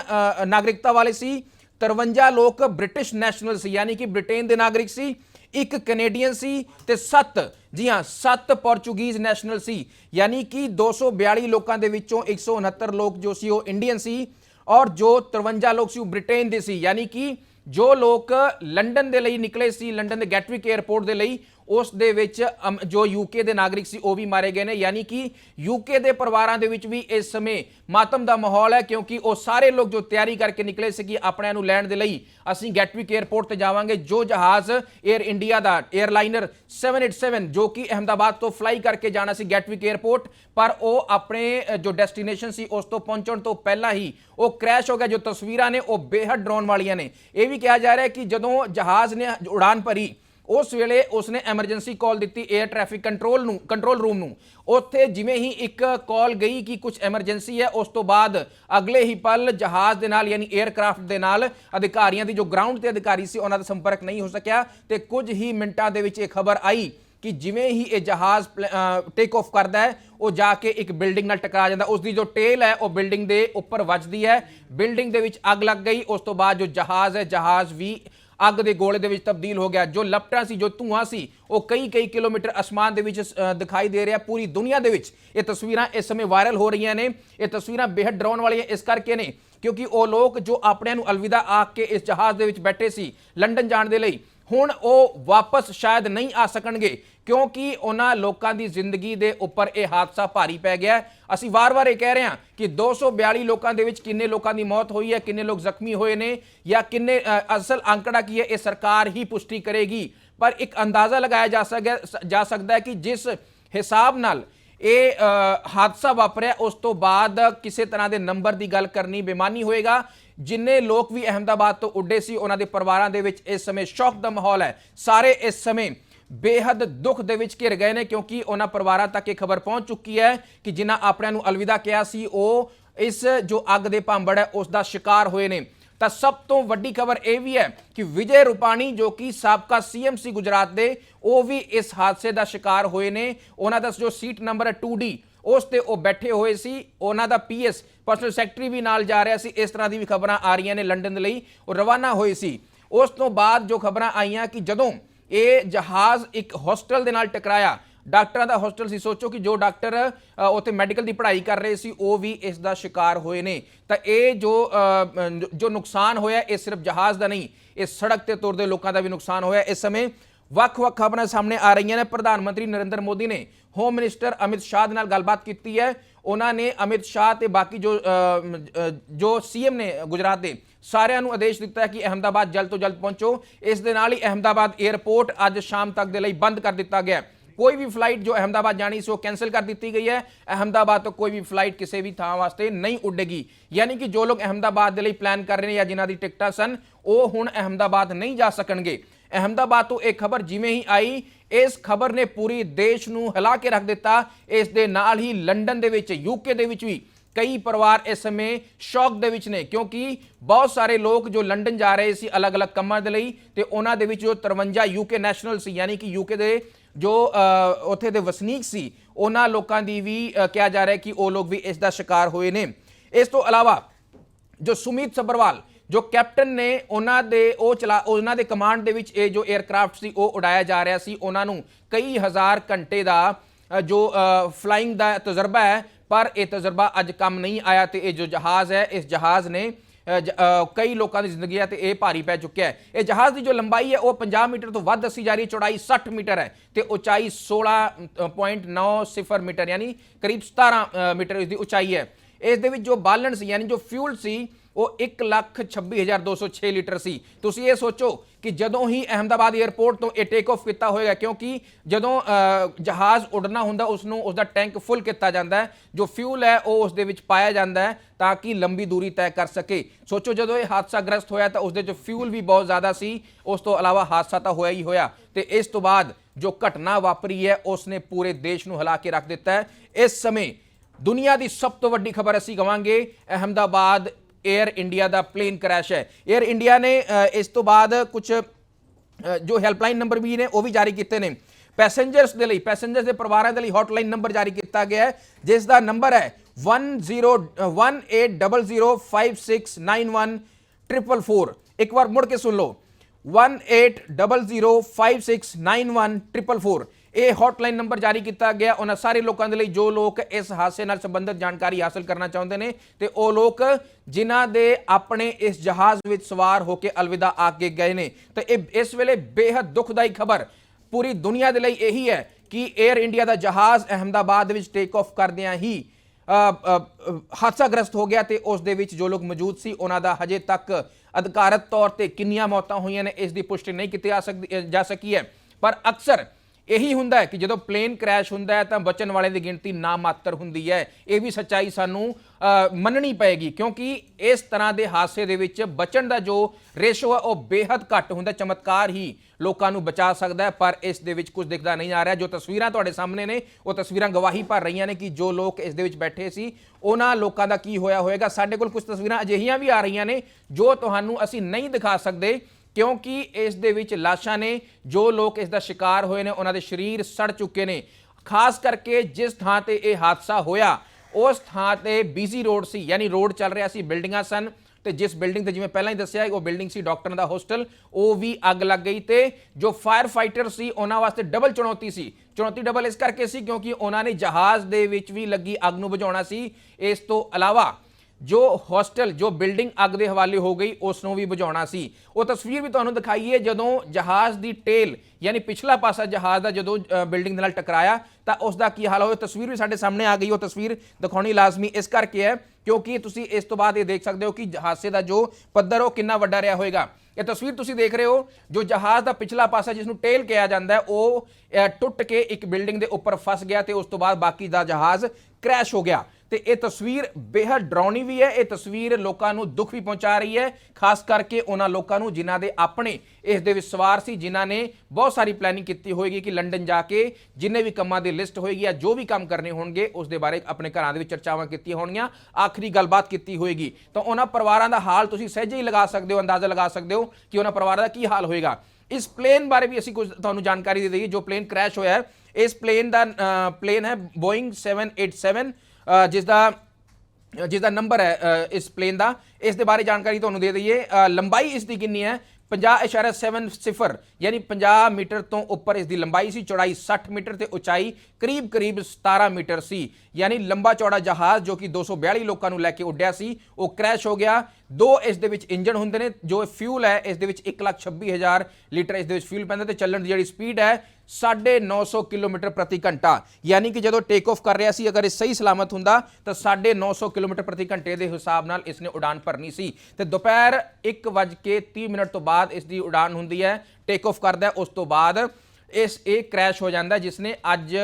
Speaker 1: ਨਾਗਰਿਕਤਾ ਵਾਲੇ ਸੀ 53 ਲੋਕ ਬ੍ਰਿਟਿਸ਼ ਨੈਸ਼ਨਲ ਸੀ, ਯਾਨੀ ਕਿ ਬ੍ਰਿਟੇਨ ਦੇ ਨਾਗਰਿਕ ਸੀ, ਇੱਕ ਕੈਨੇਡੀਅਨ ਸੀ ਤੇ 7 ਜੀ ਹਾਂ 7 ਪੋਰਚੁਗੀਜ਼ ਨੈਸ਼ਨਲ ਸੀ, ਯਾਨੀ ਕਿ 242 ਲੋਕਾਂ ਦੇ ਵਿੱਚੋਂ 169 ਲੋਕ ਜੋ ਸੀ ਉਹ ਇੰਡੀਅਨ ਸੀ ਔਰ ਜੋ 53 ਲੋਕ ਸੀ ਉਹ ਬ੍ਰਿਟੇਨ ਦੇ ਸੀ, ਯਾਨੀ ਕਿ ਜੋ ਲੋਕ ਲੰਡਨ ਦੇ ਲਈ ਨਿਕਲੇ ਸੀ, ਲੰਡਨ ਦੇ ਗੈਟਵਿਕ 에ਅਰਪੋਰਟ ਦੇ ਲਈ ਉਸ ਦੇ ਵਿੱਚ ਜੋ ਯੂਕੇ ਦੇ ਨਾਗਰਿਕ ਸੀ, ਉਹ ਵੀ ਮਾਰੇ ਗਏ ਨੇ। ਯਾਨੀ ਕਿ ਯੂਕੇ ਦੇ ਪਰਿਵਾਰਾਂ ਦੇ ਵਿੱਚ ਵੀ ਇਸ ਸਮੇਂ ਮਾਤਮ ਦਾ ਮਾਹੌਲ ਹੈ, ਕਿਉਂਕਿ ਉਹ ਸਾਰੇ ਲੋਕ ਜੋ ਤਿਆਰੀ ਕਰਕੇ ਨਿਕਲੇ ਸੀ ਕਿ ਆਪਣਿਆਂ ਨੂੰ ਲੈਣ ਦੇ ਲਈ ਅਸੀਂ ਗੈਟਵਿਕ 에ਅਰਪੋਰਟ ਤੇ ਜਾਵਾਂਗੇ। ਜੋ ਜਹਾਜ਼ 에ਅਰ ਇੰਡੀਆ ਦਾ 에ਅਰਲਾਈਨਰ 787 ਜੋ ਕਿ ਅਹਮਦਾਬਾਦ ਤੋਂ ਫਲਾਈ ਕਰਕੇ ਜਾਣਾ ਸੀ ਗੈਟਵਿਕ 에ਅਰਪੋਰਟ ਪਰ ਉਹ ਆਪਣੇ ਜੋ ਡੈਸਟੀਨੇਸ਼ਨ ਸੀ, ਉਸ ਤੋਂ ਪਹੁੰਚਣ ਤੋਂ ਪਹਿਲਾਂ ਹੀ ਉਹ ਕ੍ਰੈਸ਼ ਹੋ ਗਿਆ। ਜੋ ਤਸਵੀਰਾਂ ਨੇ, ਉਹ ਬੇਹੱਦ ਡਰਾਉਣ ਵਾਲੀਆਂ ਨੇ। ਇਹ ਵੀ ਕਿਹਾ ਜਾ ਰਿਹਾ ਹੈ ਕਿ ਜਦੋਂ ਜਹਾਜ਼ ਨੇ ਉਡਾਨ ਭਰੀ ਉਸ ਵੇਲੇ ਉਸਨੇ ਐਮਰਜੈਂਸੀ ਕਾਲ ਦਿੱਤੀ 에ਅਰ ਟ੍ਰੈਫਿਕ ਕੰਟਰੋਲ ਨੂੰ ਕੰਟਰੋਲ ਰੂਮ ਨੂੰ। ਉੱਥੇ ਜਿਵੇਂ ਹੀ ਇੱਕ ਕਾਲ ਗਈ ਕਿ ਕੁਝ ਐਮਰਜੈਂਸੀ ਹੈ, ਉਸ ਤੋਂ ਬਾਅਦ ਅਗਲੇ ਹੀ ਪਲ ਜਹਾਜ਼ ਦੇ ਨਾਲ, ਯਾਨੀ 에ਅਰਕ੍ਰਾਫਟ ਦੇ ਨਾਲ ਅਧਿਕਾਰੀਆਂ ਦੀ ਜੋ ਗਰਾਊਂਡ ਤੇ ਅਧਿਕਾਰੀ ਸੀ, ਉਹਨਾਂ ਦਾ ਸੰਪਰਕ ਨਹੀਂ ਹੋ ਸਕਿਆ ਤੇ ਕੁਝ ਹੀ ਮਿੰਟਾਂ ਦੇ ਵਿੱਚ ਇਹ ਖਬਰ ਆਈ ਕਿ ਜਿਵੇਂ ਹੀ ਇਹ ਜਹਾਜ਼ ਟੇਕ ਆਫ ਕਰਦਾ ਹੈ, ਉਹ ਜਾ ਕੇ ਇੱਕ ਬਿਲਡਿੰਗ ਨਾਲ ਟਕਰਾ ਜਾਂਦਾ। ਉਸ ਦੀ ਜੋ ਟੇਲ ਹੈ, ਉਹ ਬਿਲਡਿੰਗ ਦੇ ਉੱਪਰ ਵੱਜਦੀ ਹੈ। ਬਿਲਡਿੰਗ ਦੇ ਵਿੱਚ ਅੱਗ ਲੱਗ ਗਈ, ਉਸ ਤੋਂ ਬਾਅਦ ਜੋ ਜਹਾਜ਼ ਹੈ, ਜਹਾਜ਼ ਵੀ ਅੱਗ ਦੇ ਗੋਲੇ ਦੇ ਵਿੱਚ ਤਬਦੀਲ ਹੋ ਗਿਆ। ਜੋ ਲਪਟਾਂ ਸੀ, ਜੋ ਧੂਆਂ ਸੀ, ਉਹ ਕਈ ਕਈ ਕਿਲੋਮੀਟਰ ਅਸਮਾਨ ਦੇ ਵਿੱਚ ਦਿਖਾਈ ਦੇ ਰਿਹਾ। ਪੂਰੀ ਦੁਨੀਆ ਦੇ ਵਿੱਚ ਇਹ ਤਸਵੀਰਾਂ ਇਸ ਸਮੇਂ ਵਾਇਰਲ ਹੋ ਰਹੀਆਂ ਨੇ। ਇਹ ਤਸਵੀਰਾਂ ਬੇहद ਡਰਾਉਣ ਵਾਲੀਆਂ ਇਸ ਕਰਕੇ ਨੇ ਕਿਉਂਕਿ ਉਹ ਲੋਕ ਜੋ ਆਪਣਿਆਂ ਨੂੰ ਅਲਵਿਦਾ ਆਖ ਕੇ ਇਸ ਜਹਾਜ਼ ਦੇ ਵਿੱਚ ਬੈਠੇ ਸੀ, ਲੰਡਨ ਜਾਣ ਦੇ ਲਈ ਹੁਣ ਉਹ ਵਾਪਸ ਸ਼ਾਇਦ ਨਹੀਂ ਆ ਸਕਣਗੇ, ਕਿਉਂਕਿ ਉਹਨਾਂ ਲੋਕਾਂ ਦੀ ਜ਼ਿੰਦਗੀ ਦੇ ਉੱਪਰ ਇਹ ਹਾਦਸਾ ਭਾਰੀ ਪੈ ਗਿਆ ਅਸੀਂ ਵਾਰ-ਵਾਰ ਇਹ ਕਹਿ ਰਹੇ ਹਾਂ ਕਿ 242 ਲੋਕਾਂ ਦੇ ਵਿੱਚ ਕਿੰਨੇ ਲੋਕਾਂ ਦੀ ਮੌਤ ਹੋਈ ਹੈ, ਕਿੰਨੇ ਲੋਕ ਜ਼ਖਮੀ ਹੋਏ ਨੇ ਜਾਂ ਕਿੰਨੇ ਅਸਲ ਅੰਕੜਾ ਕੀ ਹੈ, ਇਹ ਸਰਕਾਰ ਹੀ ਪੁਸ਼ਟੀ ਕਰੇਗੀ। ਪਰ ਇੱਕ ਅੰਦਾਜ਼ਾ ਲਗਾਇਆ ਜਾ ਸਕਦਾ ਜਾ ਸਕਦਾ ਹੈ ਕਿ ਜਿਸ ਹਿਸਾਬ ਨਾਲ ਇਹ ਹਾਦਸਾ ਵਾਪਰਿਆ, ਉਸ ਤੋਂ ਬਾਅਦ ਕਿਸੇ ਤਰ੍ਹਾਂ ਦੇ ਨੰਬਰ ਦੀ ਗੱਲ ਕਰਨੀ ਬੇਮਾਨੀ ਹੋਏਗਾ। ਜਿੰਨੇ ਲੋਕ ਵੀ ਅਹਮਦਾਬਾਦ ਤੋਂ ਉੱਡੇ ਸੀ, ਉਹਨਾਂ ਦੇ ਪਰਿਵਾਰਾਂ ਦੇ ਵਿੱਚ ਇਸ ਸਮੇਂ ਸ਼ੌਕ ਦਾ ਮਾਹੌਲ ਹੈ। ਸਾਰੇ ਇਸ ਸਮੇਂ ਬੇਹੱਦ ਦੁੱਖ ਦੇ ਵਿੱਚ ਘਿਰ ਗਏ ਨੇ, ਕਿਉਂਕਿ ਉਹਨਾਂ ਪਰਿਵਾਰਾਂ ਤੱਕ ਇਹ ਖਬਰ ਪਹੁੰਚ ਚੁੱਕੀ ਹੈ ਕਿ ਜਿਨ੍ਹਾਂ ਆਪਣਿਆਂ ਨੂੰ ਅਲਵਿਦਾ ਕਿਹਾ ਸੀ, ਉਹ ਇਸ ਜੋ ਅੱਗ ਦੇ ਭਾਂਬੜ ਹੈ, ਉਸ ਦਾ ਸ਼ਿਕਾਰ ਹੋਏ ਨੇ। ਤਾਂ ਸਭ ਤੋਂ ਵੱਡੀ ਖਬਰ ਇਹ ਵੀ ਹੈ ਕਿ ਵਿਜੇ ਰੂਪਾਣੀ ਜੋ ਕਿ ਸਾਬਕਾ ਸੀਐਮ ਸੀ ਗੁਜਰਾਤ ਦੇ, ਉਹ ਵੀ ਇਸ ਹਾਦਸੇ ਦਾ ਸ਼ਿਕਾਰ ਹੋਏ ਨੇ। ਉਹਨਾਂ ਦਾ ਜੋ ਸੀਟ ਨੰਬਰ ਹੈ 2D ਉਸ ਤੇ ਉਹ ਬੈਠੇ ਹੋਏ ਸੀ, ਉਹਨਾਂ ਦਾ ਪੀਐਸ ਪਰਸਨਲ ਸੈਕਟਰੀ ਵੀ ਨਾਲ ਜਾ ਰਿਹਾ ਸੀ, ਇਸ ਤਰ੍ਹਾਂ ਦੀ ਵੀ ਖਬਰਾਂ ਆ ਰਹੀਆਂ ਨੇ ਲੰਡਨ ਦੇ ਲਈ, ਉਹ ਰਵਾਨਾ ਹੋਏ ਸੀ। ਉਸ ਤੋਂ ਬਾਅਦ ਜੋ ਖਬਰਾਂ ਆਈਆਂ ਕਿ ਜਦੋਂ ਇਹ ਜਹਾਜ਼ ਇੱਕ ਹੋਸਟਲ ਦੇ ਨਾਲ ਟਕਰਾਇਆ, ਡਾਕਟਰਾਂ ਦਾ ਹੋਸਟਲ ਸੀ, ਸੋਚੋ ਕਿ ਜੋ ਡਾਕਟਰ ਉੱਥੇ ਮੈਡੀਕਲ ਦੀ ਪੜ੍ਹਾਈ ਕਰ ਰਹੇ ਸੀ, ਉਹ ਵੀ ਇਸ ਦਾ ਸ਼ਿਕਾਰ ਹੋਏ ਨੇ। ਤਾਂ ਇਹ ਜੋ ਜੋ ਨੁਕਸਾਨ ਹੋਇਆ, ਇਹ ਸਿਰਫ ਜਹਾਜ਼ ਦਾ ਨਹੀਂ, ਇਹ ਸੜਕ ਤੇ ਤੁਰਦੇ ਲੋਕਾਂ ਦਾ ਵੀ ਨੁਕਸਾਨ ਹੋਇਆ। ਇਸ ਸਮੇਂ ਵੱਖ-ਵੱਖ ਖਬਰਾਂ ਸਾਹਮਣੇ ਆ ਰਹੀਆਂ ਨੇ। ਪ੍ਰਧਾਨ ਮੰਤਰੀ ਨਰਿੰਦਰ ਮੋਦੀ ਨੇ ਹੋਮ ਮਿਨਿਸਟਰ ਅਮਿਤ ਸ਼ਾਹ ਦੇ ਨਾਲ ਗੱਲਬਾਤ ਕੀਤੀ ਹੈ। ਉਹਨਾਂ ਨੇ ਅਮਿਤ ਸ਼ਾਹ ਤੇ ਬਾਕੀ ਜੋ ਅ, ਮ, ਅ, ਜੋ ਸੀਐਮ ਨੇ ਗੁਜਰਾਤ ਦੇ ਸਾਰਿਆਂ ਨੂੰ ਆਦੇਸ਼ ਦਿੱਤਾ ਹੈ ਕਿ ਅਹਮਦਾਬਾਦ ਜਲਦ ਤੋਂ ਜਲਦ ਪਹੁੰਚੋ। ਇਸ ਦੇ ਨਾਲ ਹੀ ਅਹਮਦਾਬਾਦ 에ਅਰਪੋਰਟ ਅੱਜ ਸ਼ਾਮ ਤੱਕ ਦੇ ਲਈ ਬੰਦ ਕਰ ਦਿੱਤਾ ਗਿਆ ਹੈ। ਕੋਈ ਵੀ ਫਲਾਈਟ ਜੋ ਅਹਮਦਾਬਾਦ ਜਾਣੀ ਸੀ ਉਹ ਕੈਨਸਲ ਕਰ ਦਿੱਤੀ ਗਈ ਹੈ। ਅਹਮਦਾਬਾਦ ਤੋਂ ਕੋਈ ਵੀ ਫਲਾਈਟ ਕਿਸੇ ਵੀ ਥਾਂ ਵਾਸਤੇ ਨਹੀਂ ਉੱਡੇਗੀ। ਯਾਨੀ ਕਿ ਜੋ ਲੋਕ ਅਹਮਦਾਬਾਦ ਦੇ ਲਈ ਪਲਾਨ ਕਰ ਰਹੇ ਨੇ ਜਾਂ ਜਿਨ੍ਹਾਂ ਦੀ ਟਿਕਟਾਂ ਸਨ ਉਹ ਹੁਣ ਅਹਮਦਾਬਾਦ ਨਹੀਂ ਜਾ ਸਕਣਗੇ। ਅਹਮਦਾਬਾਦ ਤੋਂ ਇਹ ਖਬਰ ਜਿਵੇਂ ਹੀ ਆਈ, ਇਸ ਖਬਰ ਨੇ ਪੂਰੀ ਦੇਸ਼ ਨੂੰ ਹਿਲਾ ਕੇ ਰੱਖ ਦਿੱਤਾ। ਇਸ ਦੇ ਨਾਲ ਹੀ ਲੰਡਨ ਦੇ ਵਿੱਚ, ਯੂਕੇ ਦੇ ਵਿੱਚ ਵੀ ਕਈ ਪਰਿਵਾਰ ਇਸ ਸਮੇਂ ਸ਼ੌਕ ਦੇ ਵਿੱਚ ਨੇ, ਕਿਉਂਕਿ ਬਹੁਤ ਸਾਰੇ ਲੋਕ ਜੋ ਲੰਡਨ ਜਾ ਰਹੇ ਸੀ ਅਲੱਗ-ਅਲੱਗ ਕੰਮਾਂ ਦੇ ਲਈ ਤੇ ਉਹਨਾਂ ਦੇ ਵਿੱਚ ਜੋ 53 ਯੂਕੇ ਨੈਸ਼ਨਲ ਸੀ, ਯਾਨੀ ਕਿ ਯੂਕੇ ਦੇ ਜੋ ਉੱਥੇ ਦੇ ਵਸਨੀਕ ਸੀ, ਉਹਨਾਂ ਲੋਕਾਂ ਦੀ ਵੀ ਕਿਹਾ ਜਾ ਰਿਹਾ ਕਿ ਉਹ ਲੋਕ ਵੀ ਇਸ ਦਾ ਸ਼ਿਕਾਰ ਹੋਏ ਨੇ। ਇਸ ਤੋਂ ਇਲਾਵਾ ਜੋ ਸੁਮੀਤ ਸਬਰਵਾਲ ਜੋ ਕੈਪਟਨ ਨੇ ਉਹਨਾਂ ਦੇ ਉਹ ਚਲਾ ਉਹਨਾਂ ਦੇ ਕਮਾਂਡ ਦੇ ਵਿੱਚ ਇਹ ਜੋ 에ਅਰਕ੍ਰਾਫਟ ਸੀ, ਉਹ ਉਡਾਇਆ ਜਾ ਰਿਹਾ ਸੀ। ਉਹਨਾਂ ਨੂੰ ਕਈ ਹਜ਼ਾਰ ਘੰਟੇ ਦਾ ਜੋ ਫਲਾਈਂਗ ਦਾ ਤਜਰਬਾ ਹੈ, ਪਰ ਇਹ ਤਜਰਬਾ ਅੱਜ ਕੰਮ ਨਹੀਂ ਆਇਆ ਤੇ ਇਹ ਜੋ ਜਹਾਜ਼ ਹੈ, ਇਸ ਜਹਾਜ਼ ਨੇ ਜ- ਕਈ ਲੋਕਾਂ ਦੀ ਜ਼ਿੰਦਗੀ ਹੈ ਤੇ ਇਹ ਭਾਰੀ ਪੈ ਚੁੱਕਿਆ ਹੈ। ਇਹ ਜਹਾਜ਼ ਦੀ ਜੋ ਲੰਬਾਈ ਹੈ, ਉਹ 50 ਮੀਟਰ ਤੋਂ ਵੱਧ ਦੱਸੀ ਜਾ ਰਹੀ ਹੈ, ਚੌੜਾਈ 60 ਮੀਟਰ ਹੈ ਤੇ ਉਚਾਈ 16.90 ਮੀਟਰ, ਯਾਨੀ ਕਰੀਬ 17 ਮੀਟਰ ਇਸ ਦੀ ਉਚਾਈ ਹੈ। ਇਸ ਦੇ ਵਿੱਚ ਜੋ ਬਾਲਣ ਸੀ ਯਾਨੀ ਜੋ ਫਿਊਲ ਸੀ ਉਹ 126206 ਲੀਟਰ ਸੀ। ਤੁਸੀਂ ਇਹ ਸੋਚੋ ਕਿ ਜਦੋਂ ਹੀ ਅਹਮਦਾਬਾਦ 에ਅਰਪੋਰਟ ਤੋਂ ਇਹ ਟੇਕ ਆਫ ਕੀਤਾ ਹੋਏਗਾ, ਕਿਉਂਕਿ ਜਦੋਂ ਜਹਾਜ਼ ਉੱਡਣਾ ਹੁੰਦਾ ਉਸ ਨੂੰ ਉਸ ਦਾ ਟੈਂਕ ਫੁੱਲ ਕੀਤਾ ਜਾਂਦਾ ਹੈ। ਜੋ ਫਿਊਲ ਹੈ, ਉਹ ਉਸ ਦੇ ਵਿੱਚ ਪਾਇਆ ਜਾਂਦਾ ਹੈ ਤਾਂ ਕਿ ਲੰਬੀ ਦੂਰੀ ਤੈਅ ਕਰ ਸਕੇ। ਸੋਚੋ ਜਦੋਂ ਇਹ ਹਾਦਸਾ ਗ੍ਰਸਤ ਹੋਇਆ ਤਾਂ ਉਸ ਦੇ ਜੋ ਫਿਊਲ ਵੀ ਬਹੁਤ ਜ਼ਿਆਦਾ ਸੀ। ਉਸ ਤੋਂ ਇਲਾਵਾ ਹਾਦਸਾ ਤਾਂ ਹੋਇਆ ਹੀ ਹੋਇਆ। ਤੇ ਇਸ ਤੋਂ ਬਾਅਦ ਜੋ ਘਟਨਾ ਵਾਪਰੀ ਹੈ ਉਸ ਨੇ ਪੂਰੇ ਦੇਸ਼ ਨੂੰ ਹਿਲਾ ਕੇ ਰੱਖ ਦਿੱਤਾ ਹੈ। ਇਸ ਸਮੇਂ ਦੁਨੀਆ ਦੀ ਸਭ ਤੋਂ ਵੱਡੀ ਖਬਰ ਅਸੀਂ ਕਵਾਂਗੇ ਅਹਮਦਾਬਾਦ 에ਅਰ ਇੰਡੀਆ ਦਾ ਪਲੇਨ ਕ੍ਰੈਸ਼ ਹੈ 에ਅਰ ਇੰਡੀਆ ਨੇ ਅ, ਇਸ ਤੋਂ ਬਾਅਦ ਕੁਝ ਅ, ਜੋ ਹੈਲਪਲਾਈਨ ਨੰਬਰ ਵੀ ਨੇ ਉਹ ਵੀ ਜਾਰੀ ਕੀਤੇ ਨੇ ਪੈਸੇਂਜਰਸ ਦੇ ਲਈ ਪੈਸੇਂਜਰਸ ਦੇ ਪਰਿਵਾਰਾਂ ਦੇ ਲਈ ਹੌਟਲਾਈਨ ਨੰਬਰ ਜਾਰੀ ਕੀਤਾ ਗਿਆ ਹੈ ਜਿਸ ਦਾ ਨੰਬਰ ਹੈ 101800569144 ਇੱਕ ਵਾਰ ਮੁੜ ਕੇ ਸੁਣ ਲਓ 1800569144 ਇਹ ਹੌਟਲਾਈਨ ਨੰਬਰ ਜਾਰੀ ਕੀਤਾ ਗਿਆ। ਉਹਨਾਂ ਸਾਰੇ ਲੋਕਾਂ ਦੇ ਲਈ ਜੋ ਲੋਕ ਇਸ ਹਾਦਸੇ ਨਾਲ ਸੰਬੰਧਿਤ ਜਾਣਕਾਰੀ ਹਾਸਲ ਕਰਨਾ ਚਾਹੁੰਦੇ ਨੇ ਤੇ ਉਹ ਲੋਕ ਜਿਨ੍ਹਾਂ ਦੇ ਆਪਣੇ ਇਸ ਜਹਾਜ਼ ਵਿੱਚ ਸਵਾਰ ਹੋ ਕੇ ਅਲਵਿਦਾ ਆ ਕੇ ਗਏ ਨੇ। ਤੇ ਇਹ ਇਸ ਵੇਲੇ ਬੇਹੱਦ ਦੁਖਦਾਈ ਖਬਰ ਪੂਰੀ ਦੁਨੀਆ ਦੇ ਲਈ ਇਹੀ ਹੈ ਕਿ 에ਅਰ ਇੰਡੀਆ ਦਾ ਜਹਾਜ਼ ਅਹਮਦਾਬਾਦ ਵਿੱਚ ਟੇਕ ਆਫ ਕਰਦਿਆਂ ਹੀ ਹਾਦਸਾਗ੍ਰਸਤ ਹੋ ਗਿਆ ਤੇ ਉਸ ਦੇ ਵਿੱਚ ਜੋ ਲੋਕ ਮੌਜੂਦ ਸੀ, ਉਹਨਾਂ ਦਾ ਹਜੇ ਤੱਕ ਅਧਿਕਾਰਤ ਤੌਰ ਤੇ ਕਿੰਨੀਆਂ ਮੌਤਾਂ ਹੋਈਆਂ ਨੇ, ਇਸ ਦੀ ਪੁਸ਼ਟੀ ਨਹੀਂ ਕੀਤੀ ਜਾ ਸਕਦੀ ਜਾ ਸਕੀ ਹੈ। ਪਰ ਅਕਸਰ ਇਹੀ ਹੁੰਦਾ ਹੈ ਕਿ ਜਦੋਂ ਪਲੇਨ ਕ੍ਰੈਸ਼ ਹੁੰਦਾ ਹੈ ਤਾਂ ਬਚਣ ਵਾਲੇ ਦੀ ਗਿਣਤੀ ਨਾ ਮਾਤਰ ਹੁੰਦੀ ਹੈ। ਇਹ ਵੀ ਸੱਚਾਈ ਸਾਨੂੰ ਮੰਨਣੀ ਪਏਗੀ ਕਿਉਂਕਿ ਇਸ ਤਰ੍ਹਾਂ ਦੇ ਹਾਦਸੇ ਦੇ ਵਿੱਚ ਬਚਣ ਦਾ ਜੋ ਰੇਸ਼ੋ ਹੈ ਉਹ ਬੇहद ਘੱਟ ਹੁੰਦਾ, ਚਮਤਕਾਰ ਹੀ ਲੋਕਾਂ ਨੂੰ ਬਚਾ ਸਕਦਾ ਹੈ। ਪਰ ਇਸ ਦੇ ਵਿੱਚ ਕੁਝ ਦਿਖਦਾ ਨਹੀਂ ਆ ਰਿਹਾ। ਜੋ ਤਸਵੀਰਾਂ ਤੁਹਾਡੇ ਸਾਹਮਣੇ ਨੇ, ਉਹ ਤਸਵੀਰਾਂ ਗਵਾਹੀ ਭਰ ਰਹੀਆਂ ਨੇ ਕਿ ਜੋ ਲੋਕ ਇਸ ਦੇ ਵਿੱਚ ਬੈਠੇ ਸੀ, ਉਹਨਾਂ ਲੋਕਾਂ ਦਾ ਕੀ ਹੋਇਆ ਹੋਵੇਗਾ? ਸਾਡੇ ਕੋਲ ਕੁਝ ਤਸਵੀਰਾਂ ਅਜਿਹੀਆਂ ਵੀ ਆ ਰਹੀਆਂ ਨੇ ਜੋ ਤੁਹਾਨੂੰ ਅਸੀਂ ਨਹੀਂ ਦਿਖਾ ਸਕਦੇ। ਕਿਉਂਕਿ ਇਸ ਦੇ ਵਿੱਚ ਲਾਸ਼ਾਂ ਨੇ ਜੋ ਲੋਕ ਇਸ ਦਾ ਸ਼ਿਕਾਰ ਹੋਏ ਨੇ, ਉਹਨਾਂ ਦੇ ਸਰੀਰ ਸੜ ਚੁੱਕੇ ਨੇ। ਖਾਸ ਕਰਕੇ ਜਿਸ ਥਾਂ ਤੇ ਇਹ ਹਾਦਸਾ ਹੋਇਆ, ਉਸ ਥਾਂ ਤੇ ਬੀਜੀ ਰੋਡ ਸੀ, ਯਾਨੀ ਰੋਡ ਚੱਲ ਰਿਹਾ ਸੀ, ਬਿਲਡਿੰਗਾਂ ਸਨ ਤੇ ਜਿਸ ਬਿਲਡਿੰਗ ਤੇ ਜਿਵੇਂ ਪਹਿਲਾਂ ਹੀ ਦੱਸਿਆ, ਉਹ ਬਿਲਡਿੰਗ ਸੀ ਡਾਕਟਰਾਂ ਦਾ ਹੋਸਟਲ, ਉਹ ਵੀ ਅੱਗ ਲੱਗ ਗਈ ਤੇ ਜੋ ਫਾਇਰ ਫਾਈਟਰ ਸੀ, ਉਹਨਾਂ ਵਾਸਤੇ ਡਬਲ ਚੁਣੌਤੀ ਸੀ। ਚੁਣੌਤੀ ਡਬਲ ਇਸ ਕਰਕੇ ਸੀ ਕਿਉਂਕਿ ਉਹਨਾਂ ਨੇ ਜਹਾਜ਼ ਦੇ ਵਿੱਚ ਵੀ ਲੱਗੀ ਅੱਗ ਨੂੰ ਬੁਝਾਉਣਾ ਸੀ। ਇਸ ਤੋਂ ਇਲਾਵਾ ਜੋ ਹੋਸਟਲ, ਜੋ ਬਿਲਡਿੰਗ ਅੱਗ ਦੇ ਹਵਾਲੇ ਹੋ ਗਈ ਉਸ ਨੂੰ ਵੀ ਬੁਝਾਉਣਾ ਸੀ। ਉਹ ਤਸਵੀਰ ਵੀ ਤੁਹਾਨੂੰ ਦਿਖਾਈਏ ਜਦੋਂ ਜਹਾਜ਼ ਦੀ ਟੇਲ, ਯਾਨੀ ਪਿਛਲਾ ਪਾਸਾ ਜਹਾਜ਼ ਦਾ ਜਦੋਂ ਬਿਲਡਿੰਗ ਦੇ ਨਾਲ ਟਕਰਾਇਆ, ਤਾਂ ਉਸ ਦਾ ਕੀ ਹਾਲ ਹੋਇਆ ਤਸਵੀਰ ਵੀ ਸਾਡੇ ਸਾਹਮਣੇ ਆ ਗਈ, ਉਹ ਤਸਵੀਰ ਦਿਖਾਉਣੀ ਲਾਜ਼ਮੀ ਇਸ ਕਰਕੇ ਹੈ, ਕਿਉਂਕਿ ਤੁਸੀਂ ਇਸ ਤੋਂ ਬਾਅਦ ਇਹ ਦੇਖ ਸਕਦੇ ਹੋ ਕਿ ਹਾਦਸੇ ਦਾ ਜੋ ਪੱਧਰ ਉਹ ਕਿੰਨਾ ਵੱਡਾ ਰਿਹਾ ਹੋਵੇਗਾ ਇਹ ਤਸਵੀਰ ਤੁਸੀਂ ਦੇਖ ਰਹੇ ਹੋ, ਜੋ ਜਹਾਜ਼ ਦਾ ਪਿਛਲਾ ਪਾਸਾ ਜਿਸ ਨੂੰ ਟੇਲ ਕਿਹਾ ਜਾਂਦਾ ਹੈ, ਉਹ ਟੁੱਟ ਕੇ ਇੱਕ ਬਿਲਡਿੰਗ ਦੇ ਉੱਪਰ ਫਸ ਗਿਆ ਤੇ ਉਸ ਤੋਂ ਬਾਅਦ ਬਾਕੀ ਦਾ ਜਹਾਜ਼ ਕ੍ਰੈਸ਼ ਹੋ ਗਿਆ। ਤੇ ਇਹ ਤਸਵੀਰ ਬੇहद ਡਰਾਉਣੀ ਵੀ ਹੈ ਇਹ ਤਸਵੀਰ ਲੋਕਾਂ ਨੂੰ ਦੁੱਖ ਵੀ ਪਹੁੰਚਾ ਰਹੀ ਹੈ ਖਾਸ ਕਰਕੇ ਉਹਨਾਂ ਲੋਕਾਂ ਨੂੰ ਜਿਨ੍ਹਾਂ ਦੇ ਆਪਣੇ ਇਸ ਦੇ ਵਿੱਚ ਸਵਾਰ ਸੀ ਜਿਨ੍ਹਾਂ ਨੇ ਬਹੁਤ ਸਾਰੀ ਪਲੈਨਿੰਗ ਕੀਤੀ ਹੋਏਗੀ ਕਿ ਲੰਡਨ ਜਾ ਕੇ ਜਿੰਨੇ ਵੀ ਕੰਮਾਂ ਦੀ ਲਿਸਟ ਹੋਏਗੀ ਜਾਂ ਜੋ ਵੀ ਕੰਮ ਕਰਨੇ ਹੋਣਗੇ ਉਸ ਦੇ ਬਾਰੇ ਆਪਣੇ ਘਰਾਂ ਦੇ ਵਿੱਚ ਚਰਚਾਵਾਂ ਕੀਤੀਆਂ ਹੋਣਗੀਆਂ ਆਖਰੀ ਗੱਲਬਾਤ ਕੀਤੀ ਹੋਏਗੀ। ਤਾਂ ਉਹਨਾਂ ਪਰਿਵਾਰਾਂ ਦਾ ਹਾਲ ਤੁਸੀਂ ਸਹਿਜੇ ਹੀ ਲਗਾ ਸਕਦੇ ਹੋ ਅੰਦਾਜ਼ਾ ਲਗਾ ਸਕਦੇ ਹੋ ਕਿ ਉਹਨਾਂ ਪਰਿਵਾਰਾਂ ਦਾ ਕੀ ਹਾਲ ਹੋਏਗਾ। ਇਸ ਪਲੇਨ ਬਾਰੇ ਵੀ ਅਸੀਂ ਕੁਝ ਤੁਹਾਨੂੰ ਜਾਣਕਾਰੀ ਦੇ ਦਈਏ ਜੋ ਪਲੇਨ ਕ੍ਰੈਸ਼ ਹੋਇਆ ਹੈ ਇਸ ਪਲੇਨ ਦਾ ਪਲੇਨ ਹੈ ਬੋਇੰਗ 787 ਅ, ਜਿਸ ਦਾ ਜਿਸ ਦਾ ਨੰਬਰ ਹੈ ਇਸ ਪਲੇਨ ਦਾ। ਇਸ ਦੇ ਬਾਰੇ ਜਾਣਕਾਰੀ ਤੁਹਾਨੂੰ ਦੇ ਦਈਏ। ਲੰਬਾਈ ਇਸ ਦੀ ਕਿੰਨੀ ਹੈ? 50.70 ਯਾਨੀ 50 ਮੀਟਰ ਤੋਂ ਉੱਪਰ ਇਸ ਦੀ ਲੰਬਾਈ ਸੀ। ਚੌੜਾਈ 60 ਮੀਟਰ ਤੇ ਉਚਾਈ ਕਰੀਬ ਕਰੀਬ 17 ਮੀਟਰ ਸੀ। ਯਾਨੀ ਲੰਬਾ ਚੌੜਾ ਜਹਾਜ਼ ਜੋ ਕਿ 242 ਲੋਕਾਂ ਨੂੰ ਲੈ ਕੇ ਉੱਡਿਆ ਸੀ, ਉਹ ਕ੍ਰੈਸ਼ ਹੋ ਗਿਆ। ਦੋ ਇਸ ਦੇ ਵਿੱਚ ਇੰਜਨ ਹੁੰਦੇ ਨੇ ਜੋ ਫਿਊਲ ਹੈ ਇਸ ਦੇ ਵਿੱਚ 1,26,000 ਲੀਟਰ ਇਸ ਦੇ ਵਿੱਚ ਫਿਊਲ ਪੈਂਦਾ ਤੇ ਚੱਲਣ ਦੀ ਜਿਹੜੀ ਸਪੀਡ ਹੈ 950 ਕਿਲੋਮੀਟਰ ਪ੍ਰਤੀ ਘੰਟਾ। ਯਾਨੀ ਕਿ ਜਦੋਂ ਟੇਕ ਆਫ ਕਰ ਰਿਹਾ ਸੀ ਅਗਰ ਇਹ ਸਹੀ ਸਲਾਮਤ ਹੁੰਦਾ ਤਾਂ 950 ਕਿਲੋਮੀਟਰ ਪ੍ਰਤੀ ਘੰਟੇ ਦੇ ਹਿਸਾਬ ਨਾਲ ਇਸ ਨੇ ਉਡਾਨ ਭਰਨੀ ਸੀ। ਤੇ ਦੁਪਹਿਰ 1:30 ਮਿੰਟ ਤੋਂ ਬਾਅਦ ਇਸ ਦੀ ਉਡਾਨ ਹੁੰਦੀ ਹੈ ਟੇਕ ਆਫ ਕਰਦਾ ਉਸ ਤੋਂ ਬਾਅਦ ਇਸ ਇਹ ਕ੍ਰੈਸ਼ ਹੋ ਜਾਂਦਾ ਜਿਸ ਨੇ ਅੱਜ